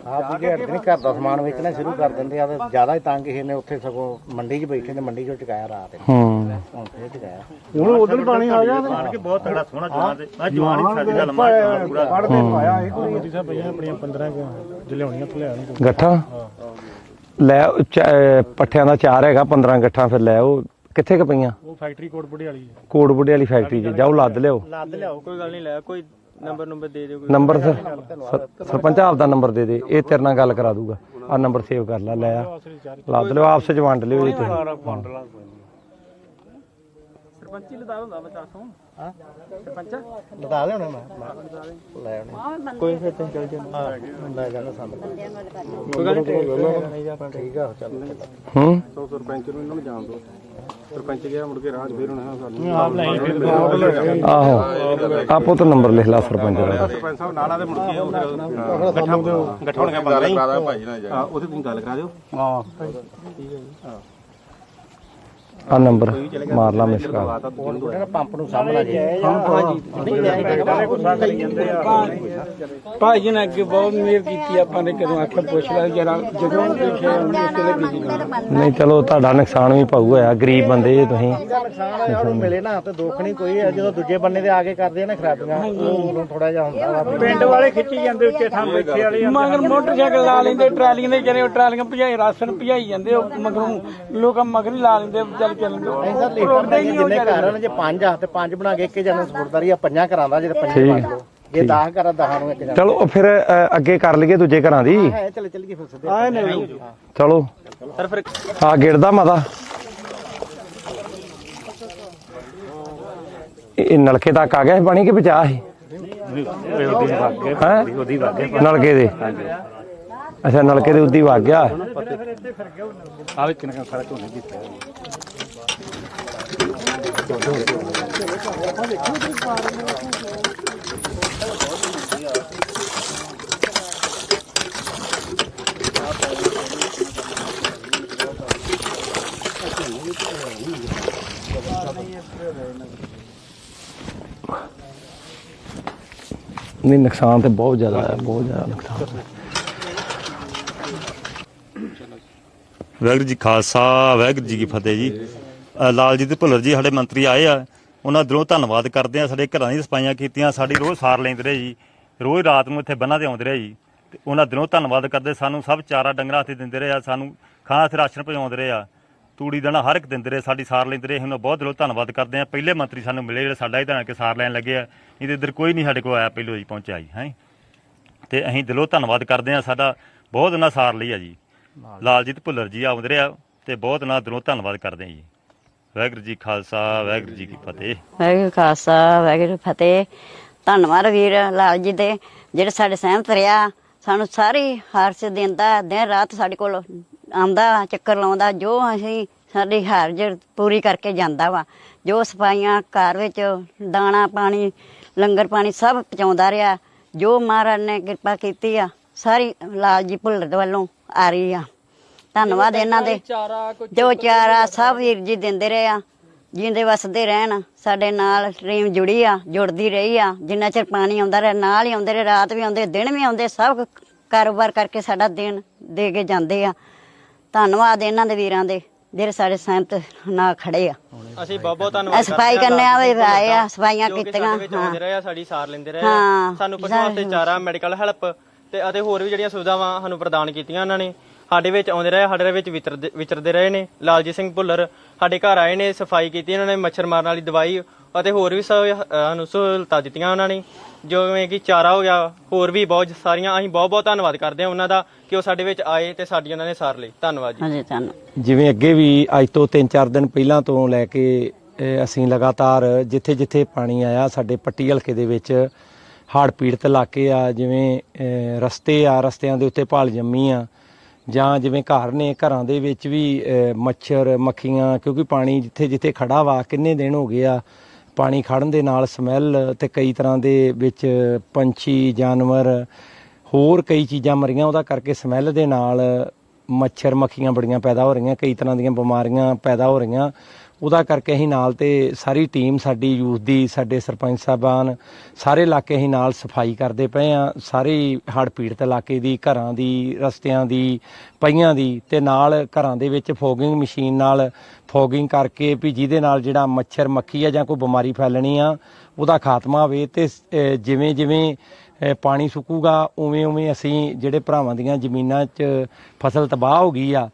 ਆਪ ਜਿਹੜੇ ਨਹੀਂ ਘਰ ਦਾ ਸਮਾਨ ਵੇਚਣਾ ਸ਼ੁਰੂ ਕਰ ਦਿੰਦੇ ਆ ਤੇ ਜ਼ਿਆਦਾ ਹੀ ਤੰਗ ਇਹ ਨੇ ਉੱਥੇ ਸਗੋਂ ਮੰਡੀ 'ਚ ਬੈਠੇ ਨੇ ਮੰਡੀ 'ਚੋਂ ਚੁਕਾਇਆ ਰਾਤ ਨੂੰ। ਹੂੰ। ਹੁਣ ਫੇਰ ਚੁਕਾਇਆ। ਹੁਣ ਉਧਰ ਪਾਣੀ ਆ ਗਿਆ ਕੇ ਬਹੁਤ ਤਗੜਾ ਸੋਹਣਾ ਜਵਾਨ ਤੇ। ਆ ਜਵਾਨ ਹੀ ਸਾਡੀ ਦਾ ਲੰਮਾ ਜਵਾਨ ਪੂਰਾ। ਫੜਦੇ ਪਾਇਆ ਇਹ ਕੋਈ। ਗੱਠਾ? ਲੈ ਉਹ ਚ- ਅਹ ਪੱਠਿਆਂ ਦਾ ਚਾਰ ਹੈਗਾ 15 ਗੱਠਾਂ ਫਿਰ ਲੈ ਉਹ ਕਿੱਥੇ ਕ ਪਈਆਂ? ਉਹ ਫੈਕਟਰੀ ਕੋਟਬੁੱਢੇ ਵਾਲੀ ਕੋਟ ਬੁੱਢੇ ਵਾਲੀ ਫੈਕਟਰੀ 'ਚ। ਜਾਓ ਲੱਦ ਲਿਓ ਲੱਦ ਲਿਆਓ ਕੋਈ ਗੱਲ ਨਹੀਂ ਲੈ ਕੋਈ ਨੰਬਰ ਨੰਬਰ ਦੇ ਦਿਓ ਕੋਈ। ਨੰਬਰ ਸਰ ਸਰ- ਸਰਪੰਚ ਆਪ ਦਾ ਨੰਬਰ ਦੇ ਦੇ ਇਹ ਤੇਰੇ ਨਾਲ ਗੱਲ ਕਰਾ ਦੂਗਾ। ਆ ਨੰਬਰ ਸੇਵ ਕਰ ਲੈ ਲੈ ਆ। ਲੱਦ ਲਿਓ ਆਪਸ ਚ ਵੰਡ ਲਿਓ ਜੀ ਤੁਸੀਂ। ਸਰਪੰਚੀ ਲਦਾ ਹੁੰਦਾ ਮੈਂ ਲੈ ਆਉਣੇ। ਕੋਈ ਫਿਰ ਤੁਸੀਂ ਚੱਲ ਜਾਓ ਹਾਂ ਲੈ ਜਾਣਾ ਸਾਨੂੰ। ਕੋਈ ਗੱਲ ਨਹੀਂ ਠੀਕ ਆ ਚੱਲ ਹੂੰ? ਸੋ ਸਰਪੰਚ ਨੂੰ ਇਹਨਾਂ ਨੂੰ ਜਾਣ ਦਿਓ। ਸਰਪੰਚ ਗਿਆ ਮੁੜ ਕੇ ਰਾਹ 'ਚ ਫੇਰ ਹੋਣਾ ਸਾਨੂੰ। ਆਹੋ ਆਪੋ ਤਾਂ ਨੰਬਰ ਲਿਖ ਲਾ ਸਰਪੰਚ ਦਾ। ਸਰਪੰਚ ਸਾਹਿਬ ਨਾਲਾ ਦੇ ਮੁੜ ਕੇ ਉਹ ਫਿਰ ਗੱਠਾ ਗੱਠਾ ਹੋਣਗੇ ਬੰਦਾ ਹੀ ਕਰਾ ਭਾਈ ਨਾਲ ਜਾ ਹਾਂ ਉਹਦੇ ਤੁਸੀਂ ਗੱਲ ਕਰਾ ਦਿਓ। ਹਾਂ। ਆ ਨੰਬਰ ਮਾਰ ਲਾ ਮਿਸ ਕਾਲ ਉਹਨੇ ਪੰਪ ਨੂੰ ਸਾਹਮਣਾ ਜੀ ਭਾਈ ਜੀ ਨੇ ਅੱਗੇ ਬਹੁਤ ਮਿਹਰ ਕੀਤੀ ਆਪਾਂ ਨੇ ਕਦੋਂ ਆਖਿਆ ਪੁੱਛ ਲੈ ਜਰਾ ਜਦੋਂ ਦੇਖਿਆ ਉਹਨੇ ਉਸੇ ਲੱਗੀ ਜੀ ਨਹੀਂ ਚਲੋ ਤੁਹਾਡਾ ਨੁਕਸਾਨ ਵੀ ਭਾਊ ਹੋਇਆ ਗਰੀਬ ਬੰਦੇ ਜੇ ਤੁਸੀਂ। ਨੁਕਸਾਨ ਹੋਇਆ ਉਹਨੂੰ ਮਿਲੇ ਨਾ ਤੇ ਦੁੱਖ ਨਹੀਂ ਕੋਈ ਹੈ ਜਦੋਂ ਦੂਜੇ ਬੰਨੇ ਦੇ ਆ ਕੇ ਕਰਦੇ ਆ ਨਾ ਖਰਾਬੀਆਂ ਉਦੋਂ ਥੋੜਾ ਜਿਹਾ ਹੁੰਦਾ ਵਾ। ਪਿੰਡ ਵਾਲੇ ਖਿੱਚੀ ਜਾਂਦੇ ਉੱਤੇ ਥਾਂ ਬੈਠੇ ਵਾਲੇ ਮਗਰ ਮੋਟਰਸਾਈਕਲ ਲਾ ਲੈਂਦੇ ਟਰਾਲੀਆਂ ਦੇ ਜਿਹੜੇ ਟਰਾਲੀਆਂ ਭਜਾਈ ਰਾਸ਼ਨ ਭਜਾਈ ਜਾਂਦੇ ਉਹ ਮਗਰੋਂ ਲੋਕ ਮਗਰ ਲਾ ਲੈਂਦੇ ਨਹੀਂ ਸਰ ਲੀਟਰ ਦੇ ਜਿੰਨੇ ਘਰ ਨੇ ਜੇ ਪੰਜ ਆ ਤੇ ਪੰਜ ਬਣਾ ਕੇ ਇੱਕ ਜਣੇ ਸਪੁਰਦਾਰੀ ਆ ਪੰਜਾਂ ਘਰਾਂ ਦਾ ਜੇ ਪੰਜ ਠੀਕ। ਬਣ ਲਓ ਜੇ 10 ਘਰਾਂ ਦਹਾਂ ਨੂੰ ਇੱਕ ਜਣਾ। ਚਲੋ ਉਹ ਫਿਰ ਅ, ਅੱਗੇ ਕਰ ਲਈਏ ਦੂਜੇ ਘਰਾਂ ਦੀ। ਹੈ ਚਲੇ ਚੱਲ ਗਏ ਫਿਰ ਸਿੱਧੇ। ਆ ਨਹੀਂ ਚਲੋ। ਸਰ ਫਿਰ ਆ ਗਿਰਦਾ ਮਾਤਾ। ਇਹ ਇਹ ਨਲਕੇ ਤੱਕ ਆ ਗਿਆ ਸੀ ਪਾਣੀ ਕਿ ਬਚਾ ਸੀ? ਹੈਂ? ਨਲਕੇ ਦੇ? ਅੱਛਾ ਨਲਕੇ ਦੇ ਉੱਦੀ ਵਗ ਗਿਆ। ਆਵੇ ਕਿੰਨਾ ਸਾਰਾ ਝੋਨੇ ਦਿੱਤਾ ਨਹੀਂ, ਨੁਕਸਾਨ ਤੇ ਬਹੁਤ ਜ਼ਿਆਦਾ ਹੈ, ਬਹੁਤ ਜ਼ਿਆਦਾ ਨੁਕਸਾਨ ਹੈ। ਵਾਹਿਗੁਰੂ ਜੀ ਖਾਲਸਾ ਵਾਹਿਗੁਰੂ ਜੀ ਕੀ ਫਤਿਹ ਜੀ ਲਾਲਜੀਤ ਭੁੱਲਰ ਜੀ ਸਾਡੇ ਮੰਤਰੀ ਆਏ ਆ ਉਹਨਾਂ ਦਿਲੋਂ ਧੰਨਵਾਦ ਕਰਦੇ ਆ ਸਾਡੇ ਘਰਾਂ ਦੀ ਸਫਾਈਆਂ ਕੀਤੀਆਂ ਸਾਡੀ ਰੋਜ਼ ਸਾਰ ਲੈਂਦੇ ਰਹੇ ਜੀ ਰੋਜ਼ ਰਾਤ ਨੂੰ ਇੱਥੇ ਬੰਨਾਂ ਤੇ ਆਉਂਦੇ ਰਹੇ ਜੀ ਤੇ ਉਹਨਾਂ ਦਿਲੋਂ ਧੰਨਵਾਦ ਕਰਦੇ ਸਾਨੂੰ ਸਭ ਚਾਰਾ ਡੰਗਰਾਂ ਹੱਥੇ ਦਿੰਦੇ ਰਹੇ ਆ ਸਾਨੂੰ ਖਾਣਾ ਤੇ ਰਾਸ਼ਨ ਪਹੁੰਚਾਉਂਦੇ ਰਹੇ ਆ ਤੂੜੀ ਦਾਣਾ ਹਰ ਇੱਕ ਦਿੰਦੇ ਰਹੇ ਸਾਡੀ ਸਾਰ ਲੈਂਦੇ ਰਹੇ ਉਹਨਾਂ ਬਹੁਤ ਦਿਲੋਂ ਧੰਨਵਾਦ ਕਰਦੇ ਆ ਪਹਿਲੇ ਮੰਤਰੀ ਸਾਨੂੰ ਮਿਲੇ ਜਿਹੜੇ ਸਾਡਾ ਹੀ ਧੰਨ ਕੇ ਸਾਰ ਲੈਣ ਲੱਗੇ ਆ ਨਹੀਂ ਤੇ ਇੱਧਰ ਕੋਈ ਨਹੀਂ ਸਾਡੇ ਕੋਲ ਆਇਆ ਪਹਿਲੋਂ ਜੀ ਪਹੁੰਚਿਆ ਜੀ ਹੈ। ਤੇ ਅਸੀਂ ਦਿਲੋਂ ਧੰਨਵਾਦ ਕਰਦੇ ਆ ਸਾਡਾ ਬਹੁਤ ਉਹਨਾਂ ਸਾਰ ਲਈ ਆ ਜੀ ਲਾਲਜੀਤ ਭੁੱਲਰ ਜੀ ਆਉਂਦੇ ਰਿਹਾ ਤੇ ਬਹੁਤ ਉਹਨਾਂ ਦਿਲੋਂ ਧੰਨਵਾਦ ਕਰਦੇ ਆ ਜੀ। ਵਾਹਿਗੁਰੂ ਜੀ ਖਾਲਸਾ, ਵਾਹਿਗੁਰੂ ਜੀ ਕੀ ਫਤਿਹ। ਵਾਹਿਗੁਰੂ ਖਾਲਸਾ, ਵਾਹਿਗੁਰੂ ਫਤਿਹ। ਧੰਨਵਾਦ ਵੀਰ ਲਾਲ ਜੀ ਦੇ, ਜਿਹੜੇ ਸਾਡੇ ਸਹਿਮਤ ਰਿਹਾ। ਸਾਨੂੰ ਸਾਰੀ ਹਾਰਸ ਦਿੰਦਾ, ਦਿਨ ਰਾਤ ਸਾਡੇ ਕੋਲ ਆਉਂਦਾ, ਚੱਕਰ ਲਾਉਂਦਾ, ਜੋ ਅਸੀਂ ਸਾਡੀ ਹਾਰਜ ਪੂਰੀ ਕਰਕੇ ਜਾਂਦਾ ਵਾ। ਜੋ ਸਫਾਈਆਂ, ਘਰ ਵਿੱਚ ਦਾਣਾ ਪਾਣੀ, ਲੰਗਰ ਪਾਣੀ ਸਭ ਪਹੁੰਚਾਉਂਦਾ ਰਿਹਾ। ਜੋ ਮਹਾਰਾਜ ਨੇ ਕਿਰਪਾ ਕੀਤੀ ਆ, ਸਾਰੀ ਲਾਲ ਜੀ ਭੁੱਲਰ ਵੱਲੋਂ ਆ ਰਹੀ ਆ। ਧੰਨਵਾਦ ਇਹਨਾਂ ਦੇ। ਜੋ ਚਾਰਾ ਸਭ ਵੀਰ ਜੀ ਦਿੰਦੇ ਰਹੇ ਆ ਜਿੰਦੇ ਵਸਦੇ ਰਹਿਣ ਸਾਡੇ ਨਾਲ ਟ੍ਰੇਨ ਜੁੜੀ ਆ ਜੁੜਦੀ ਰਹੀ ਆ ਜਿੰਨਾ ਚਿਰ ਪਾਣੀ ਆਉਂਦਾ ਰਿਹਾ ਨਾਲ ਹੀ ਆਉਂਦੇ ਰਹੇ ਰਾਤ ਵੀ ਆਉਂਦੇ ਦਿਨ ਵੀ ਆਉਂਦੇ ਸਭ ਕਾਰੋਬਾਰ ਕਰਕੇ ਸਾਡਾ ਦਿਨ ਦੇ ਕੇ ਜਾਂਦੇ ਆ। ਧੰਨਵਾਦ ਇਹਨਾਂ ਦੇ ਵੀਰਾਂ ਦੇ ਜਿਹੜੇ ਸਾਡੇ ਸਹਿਮਤ ਨਾਲ ਖੜੇ ਆ। ਅਸੀਂ ਬਹੁਤ ਬਹੁਤ ਆ ਧੰਨਵਾਦ ਸਫ਼ਾਈ ਕਰਨੇ ਹਾਂ ਆ ਵੀ ਆਏ ਆ ਸਫਾਈਆਂ ਕੀਤੀਆਂ ਹਾਂ ਆਉਂਦੇ ਰਹੇ ਆ ਸਾਡੀ ਸਾਰ ਲੈਂਦੇ ਰਹੇ। ਆ। ਸਾਨੂੰ ਪਸ਼ੂਆਂ ਵਾਸਤੇ ਚਾਰਾ ਮੈਡੀਕਲ ਹੈਲਪ ਤੇ ਅਤੇ ਹੋਰ ਵੀ ਜਿਹੜੀਆਂ ਸੁਵਿਧਾਵਾਂ ਸਾਨੂੰ ਪ੍ਰਦਾਨ ਕੀਤੀਆਂ ਉਹਨਾਂ ਨੇ। ਸਾਡੇ ਵਿੱਚ ਆਉਂਦੇ ਰਹੇ ਸਾਡੇ ਵਿੱਚ ਵਿਚਰਦੇ ਵਿਚਰਦੇ ਰਹੇ ਨੇ। ਲਾਲਜੀਤ ਸਿੰਘ ਭੁੱਲਰ ਸਾਡੇ ਘਰ ਆਏ ਨੇ ਸਫ਼ਾਈ ਕੀਤੀ ਇਹਨਾਂ ਨੇ ਮੱਛਰ ਮਾਰਨ ਵਾਲੀ ਦਵਾਈ ਅਤੇ ਹੋਰ ਵੀ ਸਾਨੂੰ ਸਹੂਲਤਾਂ ਦਿੱਤੀਆਂ ਉਹਨਾਂ ਨੇ। ਜਿਵੇਂ ਕਿ ਚਾਰਾ ਹੋ ਗਿਆ ਹੋਰ ਵੀ ਬਹੁਤ ਸਾਰੀਆਂ ਅਸੀਂ ਬਹੁਤ ਬਹੁਤ ਧੰਨਵਾਦ ਕਰਦੇ ਹਾਂ ਉਹਨਾਂ ਦਾ ਕਿ ਉਹ ਸਾਡੇ ਵਿੱਚ ਆਏ ਤੇ ਸਾਡੀ ਉਹਨਾਂ ਨੇ ਸਾਰ ਲਈ। ਧੰਨਵਾਦ ਜੀ। ਹਾਂਜੀ ਜਿਵੇਂ ਅੱਗੇ ਵੀ ਅੱਜ ਤੋਂ 3-4 ਦਿਨ ਪਹਿਲਾਂ ਤੋਂ ਲੈ ਕੇ ਅਸੀਂ ਲਗਾਤਾਰ ਜਿੱਥੇ-ਜਿੱਥੇ ਪਾਣੀ ਆਇਆ ਸਾਡੇ ਪੱਟੀ ਹਲਕੇ ਦੇ ਵਿੱਚ ਹੜ੍ਹ ਪੀੜਤ ਇਲਾਕੇ ਆ ਜਿਵੇਂ ਰਸਤੇ ਆ ਰਸਤਿਆਂ ਦੇ ਉੱਤੇ ਭਾਲ ਜੰਮੀ ਆ ਜਾਂ ਜਿਵੇਂ ਘਰ ਨੇ ਘਰਾਂ ਦੇ ਵਿੱਚ ਵੀ ਮੱਛਰ, ਮੱਖੀਆਂ, ਕਿਉਂਕਿ ਪਾਣੀ ਜਿੱਥੇ-ਜਿੱਥੇ ਖੜਾ ਵਾ, ਕਿੰਨੇ ਦਿਨ ਹੋ ਗਏ ਆ, ਪਾਣੀ ਖੜਨ ਦੇ ਨਾਲ ਸਮੈਲ ਤੇ ਕਈ ਤਰ੍ਹਾਂ ਦੇ ਵਿੱਚ ਪੰਛੀ, ਜਾਨਵਰ, ਹੋਰ ਕਈ ਚੀਜ਼ਾਂ ਮਰੀਆਂ, ਉਹਦਾ ਕਰਕੇ ਸਮੈਲ ਦੇ ਨਾਲ ਮੱਛਰ, ਮੱਖੀਆਂ ਬੜੀਆਂ ਪੈਦਾ ਹੋ ਰਹੀਆਂ, ਕਈ ਤਰ੍ਹਾਂ ਦੀਆਂ ਬਿਮਾਰੀਆਂ ਪੈਦਾ ਹੋ ਰਹੀਆਂ। ਉਹਦਾ ਕਰਕੇ ਅਸੀਂ ਨਾਲ ਤੇ ਸਾਰੀ ਟੀਮ ਸਾਡੀ ਯੂਥ ਦੀ, ਸਾਡੇ ਸਰਪੰਚ ਸਾਹਿਬਾਨ, ਸਾਰੇ ਇਲਾਕੇ ਅਸੀਂ ਨਾਲ ਸਫ਼ਾਈ ਕਰਦੇ ਪਏ ਆ ਸਾਰੇ ਹੜ੍ਹ ਪੀੜਤ ਇਲਾਕੇ ਦੀ, ਘਰਾਂ ਦੀ, ਰਸਤਿਆਂ ਦੀ ਪਈਆਂ ਦੀ ਤੇ ਨਾਲ ਘਰਾਂ ਦੇ ਵਿੱਚ ਫੋਗਿੰਗ ਮਸ਼ੀਨ ਨਾਲ ਫੋਗਿੰਗ ਕਰਕੇ ਵੀ ਜਿਹਦੇ ਨਾਲ ਜਿਹੜਾ ਮੱਛਰ, ਮੱਖੀ ਆ ਜਾਂ ਕੋਈ ਬਿਮਾਰੀ ਫੈਲਣੀ ਆ, ਉਹਦਾ ਖਾਤਮਾ ਹੋਵੇ ਤੇ ਜਿਵੇਂ ਜਿਵੇਂ ਪਾਣੀ ਸੁੱਕੂਗਾ, ਉਵੇਂ ਉਵੇਂ ਅਸੀਂ ਜਿਹੜੇ ਭਰਾਵਾਂ ਦੀਆਂ ਜ਼ਮੀਨਾਂ 'ਚ ਫਸਲ ਤਬਾਹ ਹੋ ਗਈ ਆ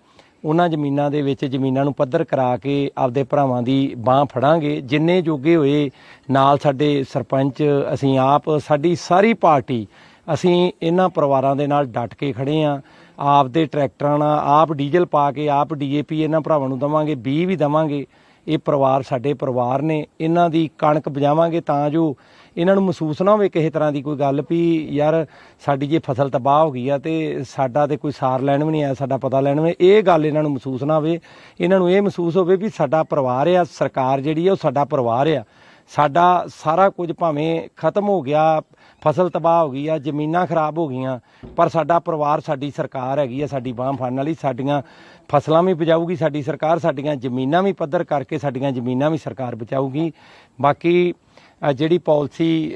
ਉਹਨਾਂ ਜ਼ਮੀਨਾਂ ਦੇ ਵਿੱਚ ਜ਼ਮੀਨਾਂ ਨੂੰ ਪੱਧਰ ਕਰਾ ਕੇ ਆਪਦੇ ਭਰਾਵਾਂ ਦੀ ਬਾਹ ਫੜਾਂਗੇ। ਜਿੰਨੇ ਜੋਗੇ ਹੋਏ ਨਾਲ ਸਾਡੇ ਸਰਪੰਚ, ਅਸੀਂ ਆਪ, ਸਾਡੀ ਸਾਰੀ ਪਾਰਟੀ, ਅਸੀਂ ਇਹਨਾਂ ਪਰਿਵਾਰਾਂ ਦੇ ਨਾਲ ਡਟ ਕੇ ਖੜੇ ਆ। ਆਪਦੇ ਟਰੈਕਟਰਾਂ ਨਾਲ ਆਪ ਡੀਜ਼ਲ ਪਾ ਕੇ ਆਪ ਡੀਏਪੀ ਇਹਨਾਂ ਭਰਾਵਾਂ ਨੂੰ ਦਵਾਂਗੇ, ਬੀ ਵੀ ਦਵਾਂਗੇ। ਇਹ ਪਰਿਵਾਰ ਸਾਡੇ ਪਰਿਵਾਰ ਨੇ, ਇਹਨਾਂ ਦੀ ਕਣਕ ਬਜਾਵਾਂਗੇ ਤਾਂ ਜੋ ਇਹਨਾਂ ਨੂੰ ਮਹਿਸੂਸ ਨਾ ਹੋਵੇ ਕਿਸੇ ਤਰ੍ਹਾਂ ਦੀ ਕੋਈ ਗੱਲ ਵੀ ਯਾਰ ਸਾਡੀ ਜੇ ਫਸਲ ਤਬਾਹ ਹੋ ਗਈ ਆ ਤੇ ਸਾਡਾ ਤੇ ਕੋਈ ਸਾਰ ਲੈਣ ਵੀ ਨਹੀਂ ਆਇਆ, ਸਾਡਾ ਪਤਾ ਲੈਣ ਵੀ ਇਹ ਗੱਲ ਇਹਨਾਂ ਨੂੰ ਮਹਿਸੂਸ ਨਾ ਹੋਵੇ। ਇਹਨਾਂ ਨੂੰ ਇਹ ਮਹਿਸੂਸ ਹੋਵੇ ਵੀ ਸਾਡਾ ਪਰਿਵਾਰ ਆ, ਸਰਕਾਰ ਜਿਹੜੀ ਆ ਉਹ ਸਾਡਾ ਪਰਿਵਾਰ ਆ। ਸਾਡਾ ਸਾਰਾ ਕੁਝ ਭਾਵੇਂ ਖਤਮ ਹੋ ਗਿਆ, ਫਸਲ ਤਬਾਹ ਹੋ ਗਈ ਆ, ਜ਼ਮੀਨਾਂ ਖਰਾਬ ਹੋ ਗਈਆਂ, ਪਰ ਸਾਡਾ ਪਰਿਵਾਰ, ਸਾਡੀ ਸਰਕਾਰ ਹੈਗੀ ਆ, ਸਾਡੀ ਬਾਹ ਫੜਨ ਵਾਲੀ, ਸਾਡੀਆਂ ਫਸਲਾਂ ਵੀ ਬਚਾਊਗੀ ਸਾਡੀ ਸਰਕਾਰ, ਸਾਡੀਆਂ ਜ਼ਮੀਨਾਂ ਵੀ ਪੱਧਰ ਕਰਕੇ ਸਾਡੀਆਂ ਜ਼ਮੀਨਾਂ ਵੀ ਸਰਕਾਰ ਬਚਾਊਗੀ। ਬਾਕੀ ਜਿਹੜੀ ਪਾਲਿਸੀ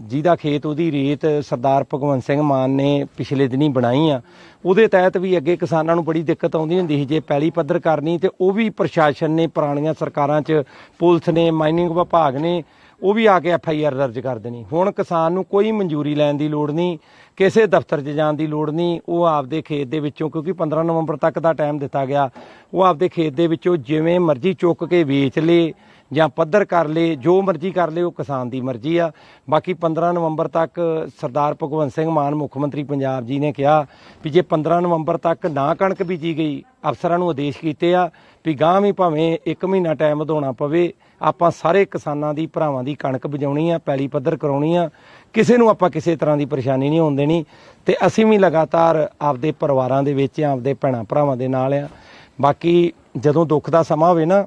ਜਿਹਦਾ ਖੇਤ ਉਹਦੀ ਰੇਤ ਸਰਦਾਰ ਭਗਵੰਤ ਸਿੰਘ ਮਾਨ ਨੇ ਪਿਛਲੇ ਦਿਨੀ ਬਣਾਈ ਆ, ਉਹਦੇ ਤਹਿਤ ਵੀ ਅੱਗੇ ਕਿਸਾਨਾਂ ਨੂੰ ਬੜੀ ਦਿੱਕਤ ਆਉਂਦੀ ਹੁੰਦੀ ਸੀ, ਜੇ ਪੈਲੀ ਪੱਧਰ ਕਰਨੀ ਤੇ ਉਹ ਵੀ ਪ੍ਰਸ਼ਾਸਨ ਨੇ ਪੁਰਾਣੀਆਂ ਸਰਕਾਰਾਂ 'ਚ, ਪੁਲਿਸ ਨੇ, ਮਾਈਨਿੰਗ ਵਿਭਾਗ ਨੇ, ਉਹ ਵੀ ਆ ਕੇ ਐਫ ਆਈ ਆਰ ਦਰਜ ਕਰ ਦੇਣੀ। ਹੁਣ ਕਿਸਾਨ ਨੂੰ ਕੋਈ ਮਨਜ਼ੂਰੀ ਲੈਣ ਦੀ ਲੋੜ ਨਹੀਂ, ਕਿਸੇ ਦਫ਼ਤਰ 'ਚ ਜਾਣ ਦੀ ਲੋੜ ਨਹੀਂ, ਉਹ ਆਪਦੇ ਖੇਤ ਦੇ ਵਿੱਚੋਂ, ਕਿਉਂਕਿ 15 ਨਵੰਬਰ ਤੱਕ ਦਾ ਟਾਈਮ ਦਿੱਤਾ ਗਿਆ, ਉਹ ਆਪਦੇ ਖੇਤ ਦੇ ਵਿੱਚੋਂ ਜਿਵੇਂ ਮਰਜ਼ੀ ਚੁੱਕ ਕੇ ਵੇਚ ਲੇ ਜਾਂ ਪੱਧਰ ਕਰ ਲੇ, ਜੋ ਮਰਜ਼ੀ ਕਰ ਲੇ, ਉਹ ਕਿਸਾਨ ਦੀ ਮਰਜ਼ੀ ਆ। ਬਾਕੀ 15 ਨਵੰਬਰ ਤੱਕ ਸਰਦਾਰ ਭਗਵੰਤ ਸਿੰਘ ਮਾਨ, ਮੁੱਖ ਮੰਤਰੀ ਪੰਜਾਬ ਜੀ ਨੇ ਕਿਹਾ ਵੀ ਜੇ 15 ਨਵੰਬਰ ਤੱਕ ਨਾ ਕਣਕ ਬੀਜੀ ਗਈ, ਅਫਸਰਾਂ ਨੂੰ ਆਦੇਸ਼ ਕੀਤੇ ਆ ਵੀ ਗਾਂ ਵੀ ਭਾਵੇਂ 1 ਮਹੀਨਾ ਟਾਈਮ ਵਧਾਉਣਾ ਪਵੇ, ਆਪਾਂ ਸਾਰੇ ਕਿਸਾਨਾਂ ਦੀ, ਭਰਾਵਾਂ ਦੀ ਕਣਕ ਬਜਾਉਣੀ ਆ, ਪੈਲੀ ਪੱਧਰ ਕਰਾਉਣੀ ਆ। ਕਿਸੇ ਨੂੰ ਆਪਾਂ ਕਿਸੇ ਤਰ੍ਹਾਂ ਦੀ ਪਰੇਸ਼ਾਨੀ ਨਹੀਂ ਹੋਣ ਦੇਣੀ ਤੇ ਅਸੀਂ ਵੀ ਲਗਾਤਾਰ ਆਪਦੇ ਪਰਿਵਾਰਾਂ ਦੇ ਵਿੱਚ ਆਪਦੇ ਭੈਣਾਂ ਭਰਾਵਾਂ ਦੇ ਨਾਲ ਆ। ਬਾਕੀ ਜਦੋਂ ਦੁੱਖ ਦਾ ਸਮਾਂ ਹੋਵੇ ਨਾ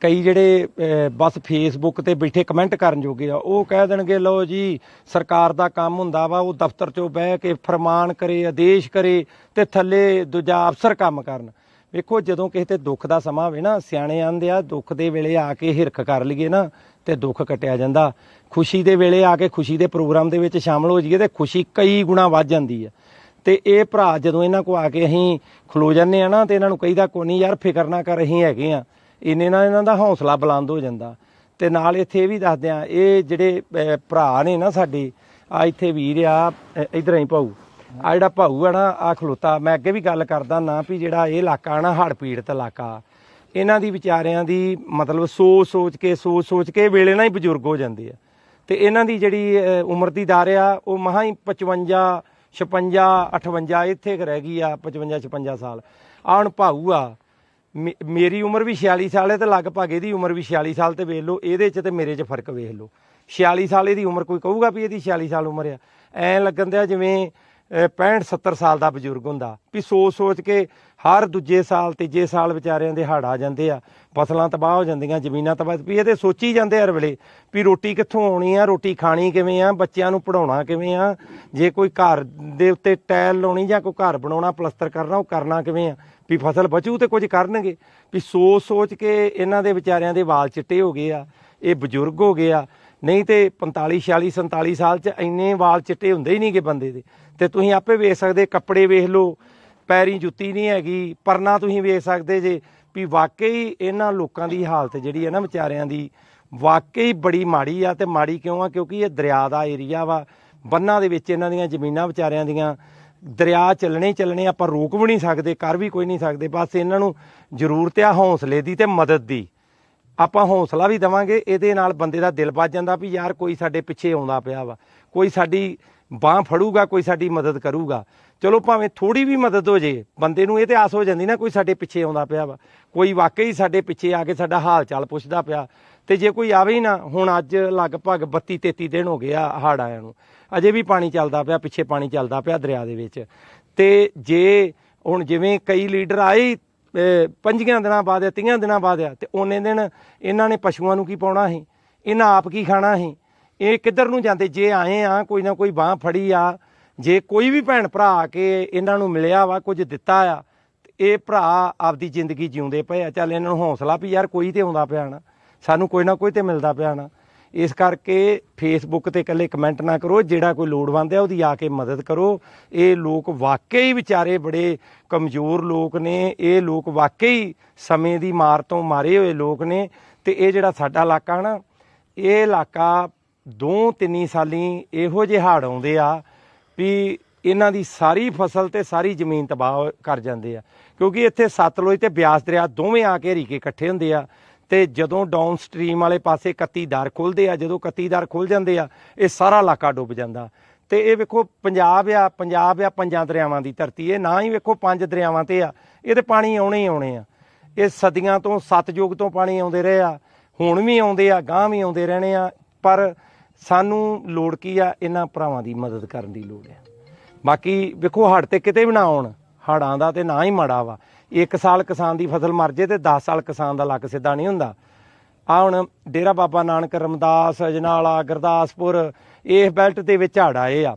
ਕਈ ਜਿਹੜੇ ਬਸ ਫੇਸਬੁੱਕ ਤੇ ਬੈਠੇ ਕਮੈਂਟ ਕਰਨ ਜੋਗੇ ਆ, ਉਹ ਕਹਿ ਦੇਣਗੇ, ਲਓ ਜੀ, ਸਰਕਾਰ ਦਾ ਕੰਮ ਹੁੰਦਾ ਵਾ, ਉਹ ਦਫ਼ਤਰ 'ਚੋਂ ਬਹਿ ਕੇ ਫਰਮਾਨ ਕਰੇ, ਆਦੇਸ਼ ਕਰੇ ਤੇ ਥੱਲੇ ਦੂਜਾ ਅਫਸਰ ਕੰਮ ਕਰਨ। ਵੇਖੋ, ਜਦੋਂ ਕਿਸੇ ਤੇ ਦੁੱਖ ਦਾ ਸਮਾਂ ਹੋਵੇ ਨਾ, ਸਿਆਣੇ ਆਂਦੇ ਆ, ਦੁੱਖ ਦੇ ਵੇਲੇ ਆ ਕੇ ਹਿਰਖ ਕਰ ਲਈਏ ਨਾ, ਤੇ ਦੁੱਖ ਕਟਿਆ ਜਾਂਦਾ। ਖੁਸ਼ੀ ਦੇ ਵੇਲੇ ਆ ਕੇ ਖੁਸ਼ੀ ਦੇ ਪ੍ਰੋਗਰਾਮ ਦੇ ਵਿੱਚ ਸ਼ਾਮਲ ਹੋ ਜਾਈਏ, ਤੇ ਖੁਸ਼ੀ ਕਈ ਗੁਣਾ ਵੱਧ ਜਾਂਦੀ ਆ। ਤੇ ਇਹ ਭਰਾ ਜਦੋਂ ਇਹਨਾਂ ਕੋ ਆ ਕੇ ਅਸੀਂ ਖਲੋ ਜਾਂਦੇ ਆ ਨਾ, ਤੇ ਇਹਨਾਂ ਨੂੰ ਕਹੀਦਾ, ਕੋਈ ਨਹੀਂ ਯਾਰ, ਫਿਕਰ ਨਾ ਕਰ, ਅਸੀਂ ਹੈਗੇ ਆ। ਇਹਨੇ ਨਾਲ ਇਹਨਾਂ ਦਾ ਹੌਸਲਾ ਬੁਲੰਦ ਹੋ ਜਾਂਦਾ। ਤੇ ਨਾਲ ਇੱਥੇ ਇਹ ਵੀ ਦੱਸਦੇ ਆ ਇਹ ਜਿਹੜੇ ਅਹ, ਭਰਾ ਨੇ ਨਾ ਸਾਡੇ ਆ ਇੱਥੇ ਵੀਰ ਆ ਇਧਰ ਹੀ ਭਾਊ। ਆ ਜਿਹੜਾ ਭਾਊ ਆ ਨਾ ਆ ਖਲੋਤਾ। ਮੈਂ ਅੱਗੇ ਵੀ ਗੱਲ ਕਰਦਾ ਨਾ ਵੀ ਜਿਹੜਾ ਇਹ ਇਲਾਕਾ ਨਾ ਹੜ੍ਹ ਪੀੜਤ ਇਲਾਕਾ ਇਹਨਾਂ ਦੀ ਵਿਚਾਰਿਆਂ ਦੀ ਮਤਲਬ ਸੋਚ ਸੋਚ ਕੇ ਸੋਚ ਸੋਚ ਕੇ ਵੇਲੇ ਨਾਲ ਹੀ ਬਜ਼ੁਰਗ ਹੋ ਜਾਂਦੇ ਆ। ਤੇ ਇਹਨਾਂ ਦੀ ਜਿਹੜੀ ਅਹ, ਉਮਰ ਦੀ ਦਰ ਆ ਉਹ ਮਹਾ ਹੀ 55 56 58 ਇੱਥੇ ਕੁ ਰਹਿ ਗਈ ਆ 55 56 ਸਾਲ। ਆ ਹੁਣ ਭਾਊ ਆ ਮੇਰੀ ਉਮਰ ਵੀ 46 ਸਾਲ ਹੈ ਤੇ ਲਗਭਗ ਇਹਦੀ ਉਮਰ ਵੀ 46 ਸਾਲ ਤੇ ਵੇਖ ਲਓ ਇਹਦੇ 'ਚ ਤੇ ਮੇਰੇ 'ਚ ਫ਼ਰਕ ਵੇਖ ਲਓ। 46 ਸਾਲ ਇਹਦੀ ਉਮਰ ਕੋਈ ਕਹੂਗਾ ਵੀ ਇਹਦੀ 46 ਸਾਲ ਉਮਰ ਆ। ਐ ਲੱਗਣ ਦਿਆ ਜਿਵੇਂ ਅਹ, 65 70 ਸਾਲ ਦਾ ਬਜ਼ੁਰਗ ਹੁੰਦਾ ਵੀ ਸੋਚ ਸੋਚ ਕੇ ਹਰ ਦੂਜੇ ਸਾਲ ਤੀਜੇ ਸਾਲ ਵਿਚਾਰਿਆਂ ਦੇ ਹੜ ਆ ਜਾਂਦੇ ਆ, ਫਸਲਾਂ ਤਬਾਹ ਹੋ ਜਾਂਦੀਆਂ, ਜ਼ਮੀਨਾਂ ਤਬਾਹ, ਵੀ ਇਹ ਤੇ ਸੋਚੀ ਜਾਂਦੇ ਹਰ ਵੇਲੇ ਵੀ ਰੋਟੀ ਕਿੱਥੋਂ ਆਉਣੀ ਆ, ਰੋਟੀ ਖਾਣੀ ਕਿਵੇਂ ਆ, ਬੱਚਿਆਂ ਨੂੰ ਪੜਾਉਣਾ ਕਿਵੇਂ ਆ, ਜੇ ਕੋਈ ਘਰ ਦੇ ਉੱਤੇ ਟਾਇਲ ਲਾਉਣੀ ਜਾਂ ਕੋਈ ਘਰ ਬਣਾਉਣਾ, ਪਲਸਤਰ ਕਰਨਾ, ਉਹ ਕਰਨਾ ਕਿਵੇਂ ਆ, ਵੀ ਫਸਲ ਬਚੂ ਤੇ ਕੁਝ ਕਰਨਗੇ। ਵੀ ਸੋਚ ਸੋਚ ਕੇ ਇਹਨਾਂ ਦੇ ਵਿਚਾਰਿਆਂ ਦੇ ਵਾਲ ਚਿੱਟੇ ਹੋ ਗਏ ਆ, ਇਹ ਬਜ਼ੁਰਗ ਹੋ ਗਏ ਆ, ਨਹੀਂ ਤੇ 45 46 47 ਸਾਲ ਚ ਇੰਨੇ ਵਾਲ ਚਿੱਟੇ ਹੁੰਦੇ ਹੀ ਨਹੀਂਗੇ ਬੰਦੇ ਦੇ। ਤੇ ਤੁਸੀਂ ਆਪੇ ਵੇਖ ਸਕਦੇ, ਕੱਪੜੇ ਵੇਖ ਲਓ ਪੈਰੀ ਜੁੱਤੀ ਨਹੀਂ ਹੈਗੀ, ਪਰਨਾ ਤੁਸੀਂ ਵੇਖ ਸਕਦੇ ਜੇ ਵੀ ਵਾਕਈ ਇਹਨਾਂ ਲੋਕਾਂ ਦੀ ਹਾਲਤ ਜਿਹੜੀ ਹੈ ਨਾ ਵਿਚਾਰਿਆਂ ਦੀ, ਵਾਕਈ ਬੜੀ ਮਾੜੀ ਆ ਤੇ ਮਾੜੀ ਕਿਉਂ ਆ? ਕਿਉਂਕਿ ਇਹ ਦਰਿਆ ਦਾ ਏਰੀਆ ਵਾ, ਬੰਨਾਂ ਦੇ ਵਿੱਚ ਇਹਨਾਂ ਦੀਆਂ ਜ਼ਮੀਨਾਂ ਵਿਚਾਰਿਆਂ ਦੀਆਂ, ਦਰਿਆ ਚੱਲਣੇ ਹੀ ਚੱਲਣੇ ਆਪਾਂ ਰੋਕ ਵੀ ਨਹੀਂ ਸਕਦੇ, ਕਰ ਵੀ ਕੋਈ ਨਹੀਂ ਸਕਦੇ, ਬਸ ਇਹਨਾਂ ਨੂੰ ਜ਼ਰੂਰਤ ਆ ਹੌਸਲੇ ਦੀ ਤੇ ਮਦਦ ਦੀ। ਆਪਾਂ ਹੌਸਲਾ ਵੀ ਦਵਾਂਗੇ, ਇਹਦੇ ਨਾਲ ਬੰਦੇ ਦਾ ਦਿਲ ਵੱਜ ਜਾਂਦਾ ਵੀ ਯਾਰ ਕੋਈ ਸਾਡੇ ਪਿੱਛੇ ਆਉਂਦਾ ਪਿਆ ਵਾ, ਕੋਈ ਸਾਡੀ ਬਾਹ ਫੜੂਗਾ, ਕੋਈ ਸਾਡੀ ਮਦਦ ਕਰੂਗਾ। ਚਲੋ ਭਾਵੇਂ ਥੋੜੀ ਵੀ ਮਦਦ ਹੋ ਜੇ, ਬੰਦੇ ਨੂੰ ਇਹ ਤੇ ਆਸ ਹੋ ਜਾਂਦੀ ਨਾ ਕੋਈ ਸਾਡੇ ਪਿੱਛੇ ਆਉਂਦਾ ਪਿਆ ਵਾ, ਕੋਈ ਵਾਕਈ ਸਾਡੇ ਪਿੱਛੇ ਆ ਕੇ ਸਾਡਾ ਹਾਲ ਚਾਲ ਪੁੱਛਦਾ ਪਿਆ, ਤੇ ਜੇ ਕੋਈ ਆਵੇ ਹੀ ਨਾ, ਹੁਣ ਅੱਜ ਲਗਭਗ 32 33 ਦਿਨ ਹੋ ਗਏ ਆ ਹੜ੍ਹ ਆਇਆ ਨੂੰ, ਅਜੇ ਵੀ ਪਾਣੀ ਚੱਲਦਾ ਪਿਆ, ਪਿੱਛੇ ਪਾਣੀ ਚੱਲਦਾ ਪਿਆ ਦਰਿਆ ਦੇ ਵਿੱਚ, ਤੇ ਜੇ ਹੁਣ ਜਿਵੇਂ ਕਈ ਲੀਡਰ ਆਏ ਪੰਜੀਆਂ ਦਿਨਾਂ ਬਾਅਦ ਆ ਤੀਆਂ ਦਿਨਾਂ ਬਾਅਦ ਆ, ਤੇ ਉਹਨੇ ਦਿਨ ਇਹਨਾਂ ਨੇ ਪਸ਼ੂਆਂ ਨੂੰ ਕੀ ਪਾਉਣਾ ਸੀ, ਇਹਨਾਂ ਆਪ ਕੀ ਖਾਣਾ ਸੀ, ਇਹ ਕਿੱਧਰ ਨੂੰ ਜਾਂਦੇ, ਜੇ ਆਏ ਆ, ਕੋਈ ਨਾ ਕੋਈ ਬਾਹ ਫੜੀ ਆ ਜੇ ਕੋਈ ਵੀ ਭੈਣ ਭਰਾ ਆ ਕੇ ਇਹਨਾਂ ਨੂੰ ਮਿਲਿਆ ਵਾ, ਕੁਝ ਦਿੱਤਾ ਆ, ਤੇ ਇਹ ਭਰਾ ਆਪਦੀ ਜ਼ਿੰਦਗੀ ਜਿਉਂਦੇ ਪਏ ਆ। ਚੱਲ ਇਹਨਾਂ ਨੂੰ ਹੌਸਲਾ ਵੀ ਯਾਰ ਕੋਈ ਤੇ ਆਉਂਦਾ ਪਿਆ ਨਾ, ਸਾਨੂੰ ਕੋਈ ਨਾ ਕੋਈ ਤੇ ਮਿਲਦਾ ਪਿਆ ਨਾ। ਇਸ ਕਰਕੇ ਫੇਸਬੁੱਕ ਤੇ ਇਕੱਲੇ ਕਮੈਂਟ ਨਾ ਕਰੋ, ਜਿਹੜਾ ਕੋਈ ਲੋੜਵੰਦ ਹੈ ਉਹਦੀ ਆ ਕੇ ਮਦਦ ਕਰੋ। ਇਹ ਲੋਕ ਵਾਕਈ ਵਿਚਾਰੇ ਬੜੇ ਕਮਜ਼ੋਰ ਲੋਕ ਨੇ, ਇਹ ਲੋਕ ਵਾਕਈ ਸਮੇਂ ਦੀ ਮਾਰ ਤੋਂ ਮਾਰੇ ਹੋਏ ਲੋਕ ਨੇ, ਤੇ ਇਹ ਜਿਹੜਾ ਸਾਡਾ ਇਲਾਕਾ ਨਾ, ਇਹ ਇਲਾਕਾ ਦੋ ਤਿੰਨੀ ਸਾਲੀ ਇਹੋ ਜਿਹੇ ਹਾੜ ਆਉਂਦੇ ਆ ਵੀ ਇਹਨਾਂ ਦੀ ਸਾਰੀ ਫਸਲ ਤੇ ਸਾਰੀ ਜ਼ਮੀਨ ਤਬਾਹ ਕਰ ਜਾਂਦੇ ਆ। ਕਿਉਂਕਿ ਇੱਥੇ ਸਤਲੁਜ ਤੇ ਬਿਆਸ ਦਰਿਆ ਦੋਵੇਂ ਆ ਕੇ ਹਰੀਕੇ ਇਕੱਠੇ ਹੁੰਦੇ ਆ ਤੇ ਜਦੋਂ ਡਾਊਨ ਸਟਰੀਮ ਵਾਲੇ ਪਾਸੇ 31 ਦਰ ਖੁੱਲਦੇ ਆ, ਜਦੋਂ 31 ਦਰ ਖੁੱਲ ਜਾਂਦੇ ਆ, ਇਹ ਸਾਰਾ ਇਲਾਕਾ ਡੁੱਬ ਜਾਂਦਾ। ਤੇ ਇਹ ਵੇਖੋ ਪੰਜਾਬ ਆ ਪੰਜਾਬ ਆ ਪੰਜਾਂ ਦਰਿਆਵਾਂ ਦੀ ਧਰਤੀ, ਇਹ ਨਾ ਹੀ ਵੇਖੋ ਪੰਜ ਦਰਿਆਵਾਂ ਤੇ ਆ, ਇਹ ਤੇ ਪਾਣੀ ਆਉਣੇ ਹੀ ਆਉਣੇ ਆ। ਇਹ ਸਦੀਆਂ ਤੋਂ ਸਤਜੁਗ ਤੋਂ ਪਾਣੀ ਆਉਂਦੇ ਰਹੇ ਆ, ਹੁਣ ਵੀ ਆਉਂਦੇ ਆ ਗਾਂ ਵੀ ਆਉਂਦੇ ਰਹਿਣੇ ਆ, ਪਰ ਸਾਨੂੰ ਲੋੜ ਕੀ ਆ ਇਹਨਾਂ ਭਰਾਵਾਂ ਦੀ ਮਦਦ ਕਰਨ ਦੀ ਲੋੜ ਆ। ਬਾਕੀ ਵੇਖੋ ਹੜ ਤੇ ਕਿਤੇ ਵੀ ਨਾ ਆਉਣ ਹੜਾਂ ਦਾ ਤੇ ਨਾ ਹੀ ਮਾੜਾ ਵਾ। ਇੱਕ ਸਾਲ ਕਿਸਾਨ ਦੀ ਫਸਲ ਮਰ ਜੇ ਤੇ 10 ਸਾਲ ਕਿਸਾਨ ਦਾ ਲੱਕ ਸਿੱਧਾ ਨਹੀਂ ਹੁੰਦਾ। ਆ ਹੁਣ ਡੇਰਾ ਬਾਬਾ ਨਾਨਕ, ਰਮਦਾਸ, ਅਜਨਾਲਾ, ਗੁਰਦਾਸਪੁਰ, ਇਹ ਬੈਲਟ ਦੇ ਵਿੱਚ ਹੜ ਆਏ ਆ।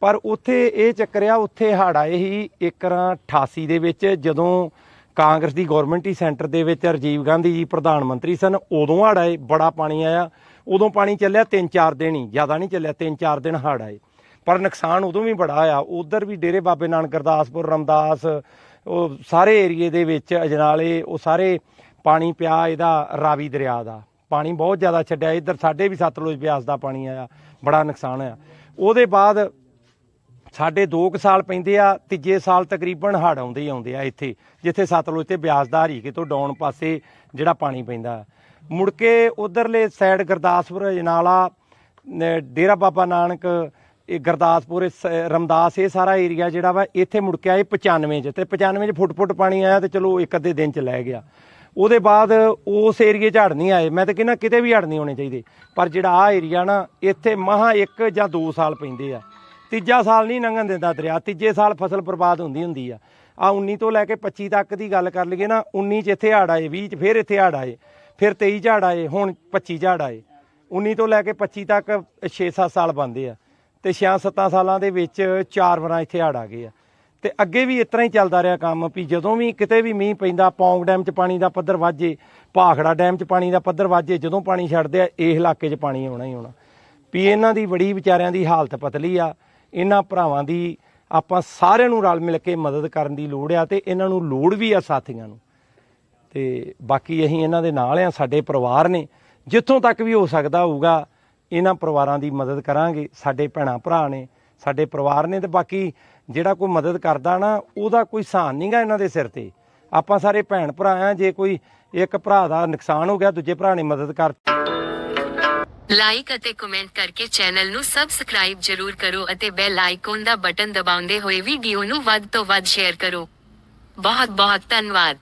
ਪਰ ਉੱਥੇ ਇਹ ਚੱਕਰ ਆ, ਉੱਥੇ ਹੜ ਆਏ ਹੀ ਇੱਕਰਾਂ 88 ਦੇ ਵਿੱਚ ਜਦੋਂ ਕਾਂਗਰਸ ਦੀ ਗਵਰਨਮੈਂਟ ਹੀ ਸੈਂਟਰ ਦੇ ਵਿੱਚ ਰਾਜੀਵ ਗਾਂਧੀ ਜੀ ਪ੍ਰਧਾਨ ਮੰਤਰੀ ਸਨ, ਉਦੋਂ ਹੜ ਆਏ, ਬੜਾ ਪਾਣੀ ਆਇਆ। ਉਦੋਂ ਪਾਣੀ ਚੱਲਿਆ 3-4 ਦਿਨ ਹੀ, ਜ਼ਿਆਦਾ ਨਹੀਂ ਚੱਲਿਆ 3-4 ਦਿਨ ਹੜ ਆਏ। ਪਰ ਨੁਕਸਾਨ ਉਦੋਂ ਵੀ ਬੜਾ ਆ। ਉਧਰ ਵੀ ਡੇਰੇ ਬਾਬੇ ਨਾਨਕ, ਗੁਰਦਾਸਪੁਰ, ਰਮਦਾਸ, ਉਹ ਸਾਰੇ ਏਰੀਏ ਦੇ ਵਿੱਚ ਅਜਨਾਲੇ, ਉਹ ਸਾਰੇ ਪਾਣੀ ਪਿਆ ਇਹਦਾ ਰਾਵੀ ਦਰਿਆ ਦਾ। ਪਾਣੀ ਬਹੁਤ ਜ਼ਿਆਦਾ ਛੱਡਿਆ। ਇੱਧਰ ਸਾਡੇ ਵੀ ਸਤਲੁਜ ਬਿਆਸ ਦਾ ਪਾਣੀ ਆਇਆ, ਬੜਾ ਨੁਕਸਾਨ ਹੋਇਆ। ਉਹਦੇ ਬਾਅਦ ਸਾਡੇ 2 ਸਾਲ ਪੈਂਦੇ ਆ, ਤੀਜੇ ਸਾਲ ਤਕਰੀਬਨ ਹੜ ਆਉਂਦੇ ਹੀ ਆਉਂਦੇ ਆ ਇੱਥੇ, ਜਿੱਥੇ ਸਤਲੁਜ ਤੇ ਬਿਆਸ ਦਾ ਹਰੀਕੇ ਤੋਂ ਡਾਉਣ ਪਾਸੇ ਜਿਹੜਾ ਪਾਣੀ ਪੈਂਦਾ। ਮੁੜ ਕੇ ਉਧਰਲੇ ਸਾਈਡ ਗੁਰਦਾਸਪੁਰ ਅਜਨਾਲਾ ਡੇਰਾ ਬਾਬਾ ਨਾਨਕ, ਇਹ ਗੁਰਦਾਸਪੁਰ ਸ- ਰਮਦਾਸ, ਇਹ ਸਾਰਾ ਏਰੀਆ ਜਿਹੜਾ ਵਾ, ਇੱਥੇ ਮੁੜ ਕੇ ਆਏ 95 ਚ। ਤੇ 95 ਚ ਫੁੱਟ ਫੁੱਟ ਪਾਣੀ ਆਇਆ ਤੇ ਚਲੋ ਇੱਕ ਅੱਧੇ ਦਿਨ ਚ ਲੈ ਗਿਆ। ਉਹਦੇ ਬਾਅਦ ਉਸ ਏਰੀਏ 'ਚ ਹੜ ਨਹੀਂ ਆਏ। ਮੈਂ ਤਾਂ ਕਹਿੰਦਾ ਕਿਤੇ ਵੀ ਹੜ ਨਹੀਂ ਹੋਣੇ ਚਾਹੀਦੇ। ਪਰ ਜਿਹੜਾ ਆ ਏਰੀਆ ਨਾ, ਇੱਥੇ ਮਹਾ ਇੱਕ ਜਾਂ 2 ਸਾਲ ਪੈਂਦੇ ਆ। ਤੀਜਾ ਸਾਲ ਨਹੀਂ ਲੰਘਣ ਦਿੰਦਾ ਦਰਿਆ। ਤੀਜੇ ਸਾਲ ਫਸਲ ਬਰਬਾਦ ਹੁੰਦੀ ਹੁੰਦੀ ਆ। ਆ 19 ਤੋਂ ਲੈ ਕੇ 25 ਤੱਕ ਦੀ ਗੱਲ ਕਰ ਲਈਏ ਨਾ 19 ਚ ਇੱਥੇ ਹੜ ਆਏ 20 ਚ ਫਿਰ ਇੱਥੇ ਹੜ ਆਏ। ਫਿਰ 23 ਚ ਆਏ, ਹੁਣ 25 ਚ ਆਏ। 19 ਤੋਂ ਲੈ ਕੇ 25 ਤੱਕ 6-7 ਸਾਲ ਬੰਦੇ ਆ। ਤੇ 6-7 ਸਾਲਾਂ ਦੇ ਵਿੱਚ ਚਾਰ ਵਾਰਾਂ ਇੱਥੇ ਹੜ ਆ ਗਏ ਆ। ਤੇ ਅੱਗੇ ਵੀ ਇਸ ਤਰ੍ਹਾਂ ਹੀ ਚੱਲਦਾ ਰਿਹਾ ਕੰਮ ਵੀ ਜਦੋਂ ਵੀ ਕਿਤੇ ਵੀ ਮੀਂਹ ਪੈਂਦਾ, ਪੌਂਗ ਡੈਮ 'ਚ ਪਾਣੀ ਦਾ ਪੱਧਰ ਵਾਜੇ ਭਾਖੜਾ ਡੈਮ 'ਚ ਪਾਣੀ ਦਾ ਪੱਧਰ ਵਾਜੇ ਜਦੋਂ ਪਾਣੀ ਛੱਡਦੇ ਆ, ਇਹ ਇਲਾਕੇ 'ਚ ਪਾਣੀ ਆਉਣਾ ਹੀ ਆਉਣਾ। ਵੀ ਇਹਨਾਂ ਦੀ ਬੜੀ ਵਿਚਾਰਿਆਂ ਦੀ ਹਾਲਤ ਪਤਲੀ ਆ। ਇਹਨਾਂ ਭਰਾਵਾਂ ਦੀ ਆਪਾਂ ਸਾਰਿਆਂ ਨੂੰ ਰਲ ਮਿਲ ਕੇ ਮਦਦ ਕਰਨ ਦੀ ਲੋੜ ਆ ਤੇ ਇਹਨਾਂ ਨੂੰ ਲੋੜ ਵੀ ਆ ਸਾਥੀਆਂ ਨੂੰ। ਤੇ ਬਾਕੀ ਅਸੀਂ ਇਹਨਾਂ ਦੇ ਨਾਲ ਆ ਸਾਡੇ ਪਰਿਵਾਰ ਨੇ। ਜਿੱਥੋਂ ਤੱਕ ਵੀ ਹੋ ਸਕਦਾ ਹੋਊਗਾ, ਇਹਨਾਂ ਪਰਿਵਾਰਾਂ ਦੀ ਮਦਦ ਕਰਾਂਗੇ। ਸਾਡੇ ਭੈਣਾ ਭਰਾ ਨੇ, ਸਾਡੇ ਪਰਿਵਾਰ ਨੇ ਤੇ ਬਾਕੀ ਜਿਹੜਾ ਕੋਈ ਮਦਦ ਕਰਦਾ ਨਾ, ਉਹਦਾ ਕੋਈ ਸਹਾਨ ਨਹੀਂਗਾ ਇਹਨਾਂ ਦੇ ਸਿਰ ਤੇ। ਆਪਾਂ ਸਾਰੇ ਭੈਣ ਭਰਾ ਆ ਜੇ ਕੋਈ ਇੱਕ ਭਰਾ ਦਾ ਨੁਕਸਾਨ ਹੋ ਗਿਆ, ਦੂਜੇ ਭਰਾ ਨੇ ਮਦਦ ਕਰ ਲਾਈਕ ਅਤੇ ਕਮੈਂਟ ਕਰਕੇ ਚੈਨਲ ਨੂੰ ਸਬਸਕ੍ਰਾਈਬ ਜਰੂਰ ਕਰੋ ਅਤੇ ਬੈਲ ਆਈਕਨ ਦਾ ਬਟਨ ਦਬਾਉਂਦੇ ਹੋਏ ਵੀਡੀਓ ਨੂੰ ਵੱਧ ਤੋਂ ਵੱਧ ਸ਼ੇਅਰ ਕਰੋ। ਬਹੁਤ ਬਹੁਤ ਧੰਨਵਾਦ।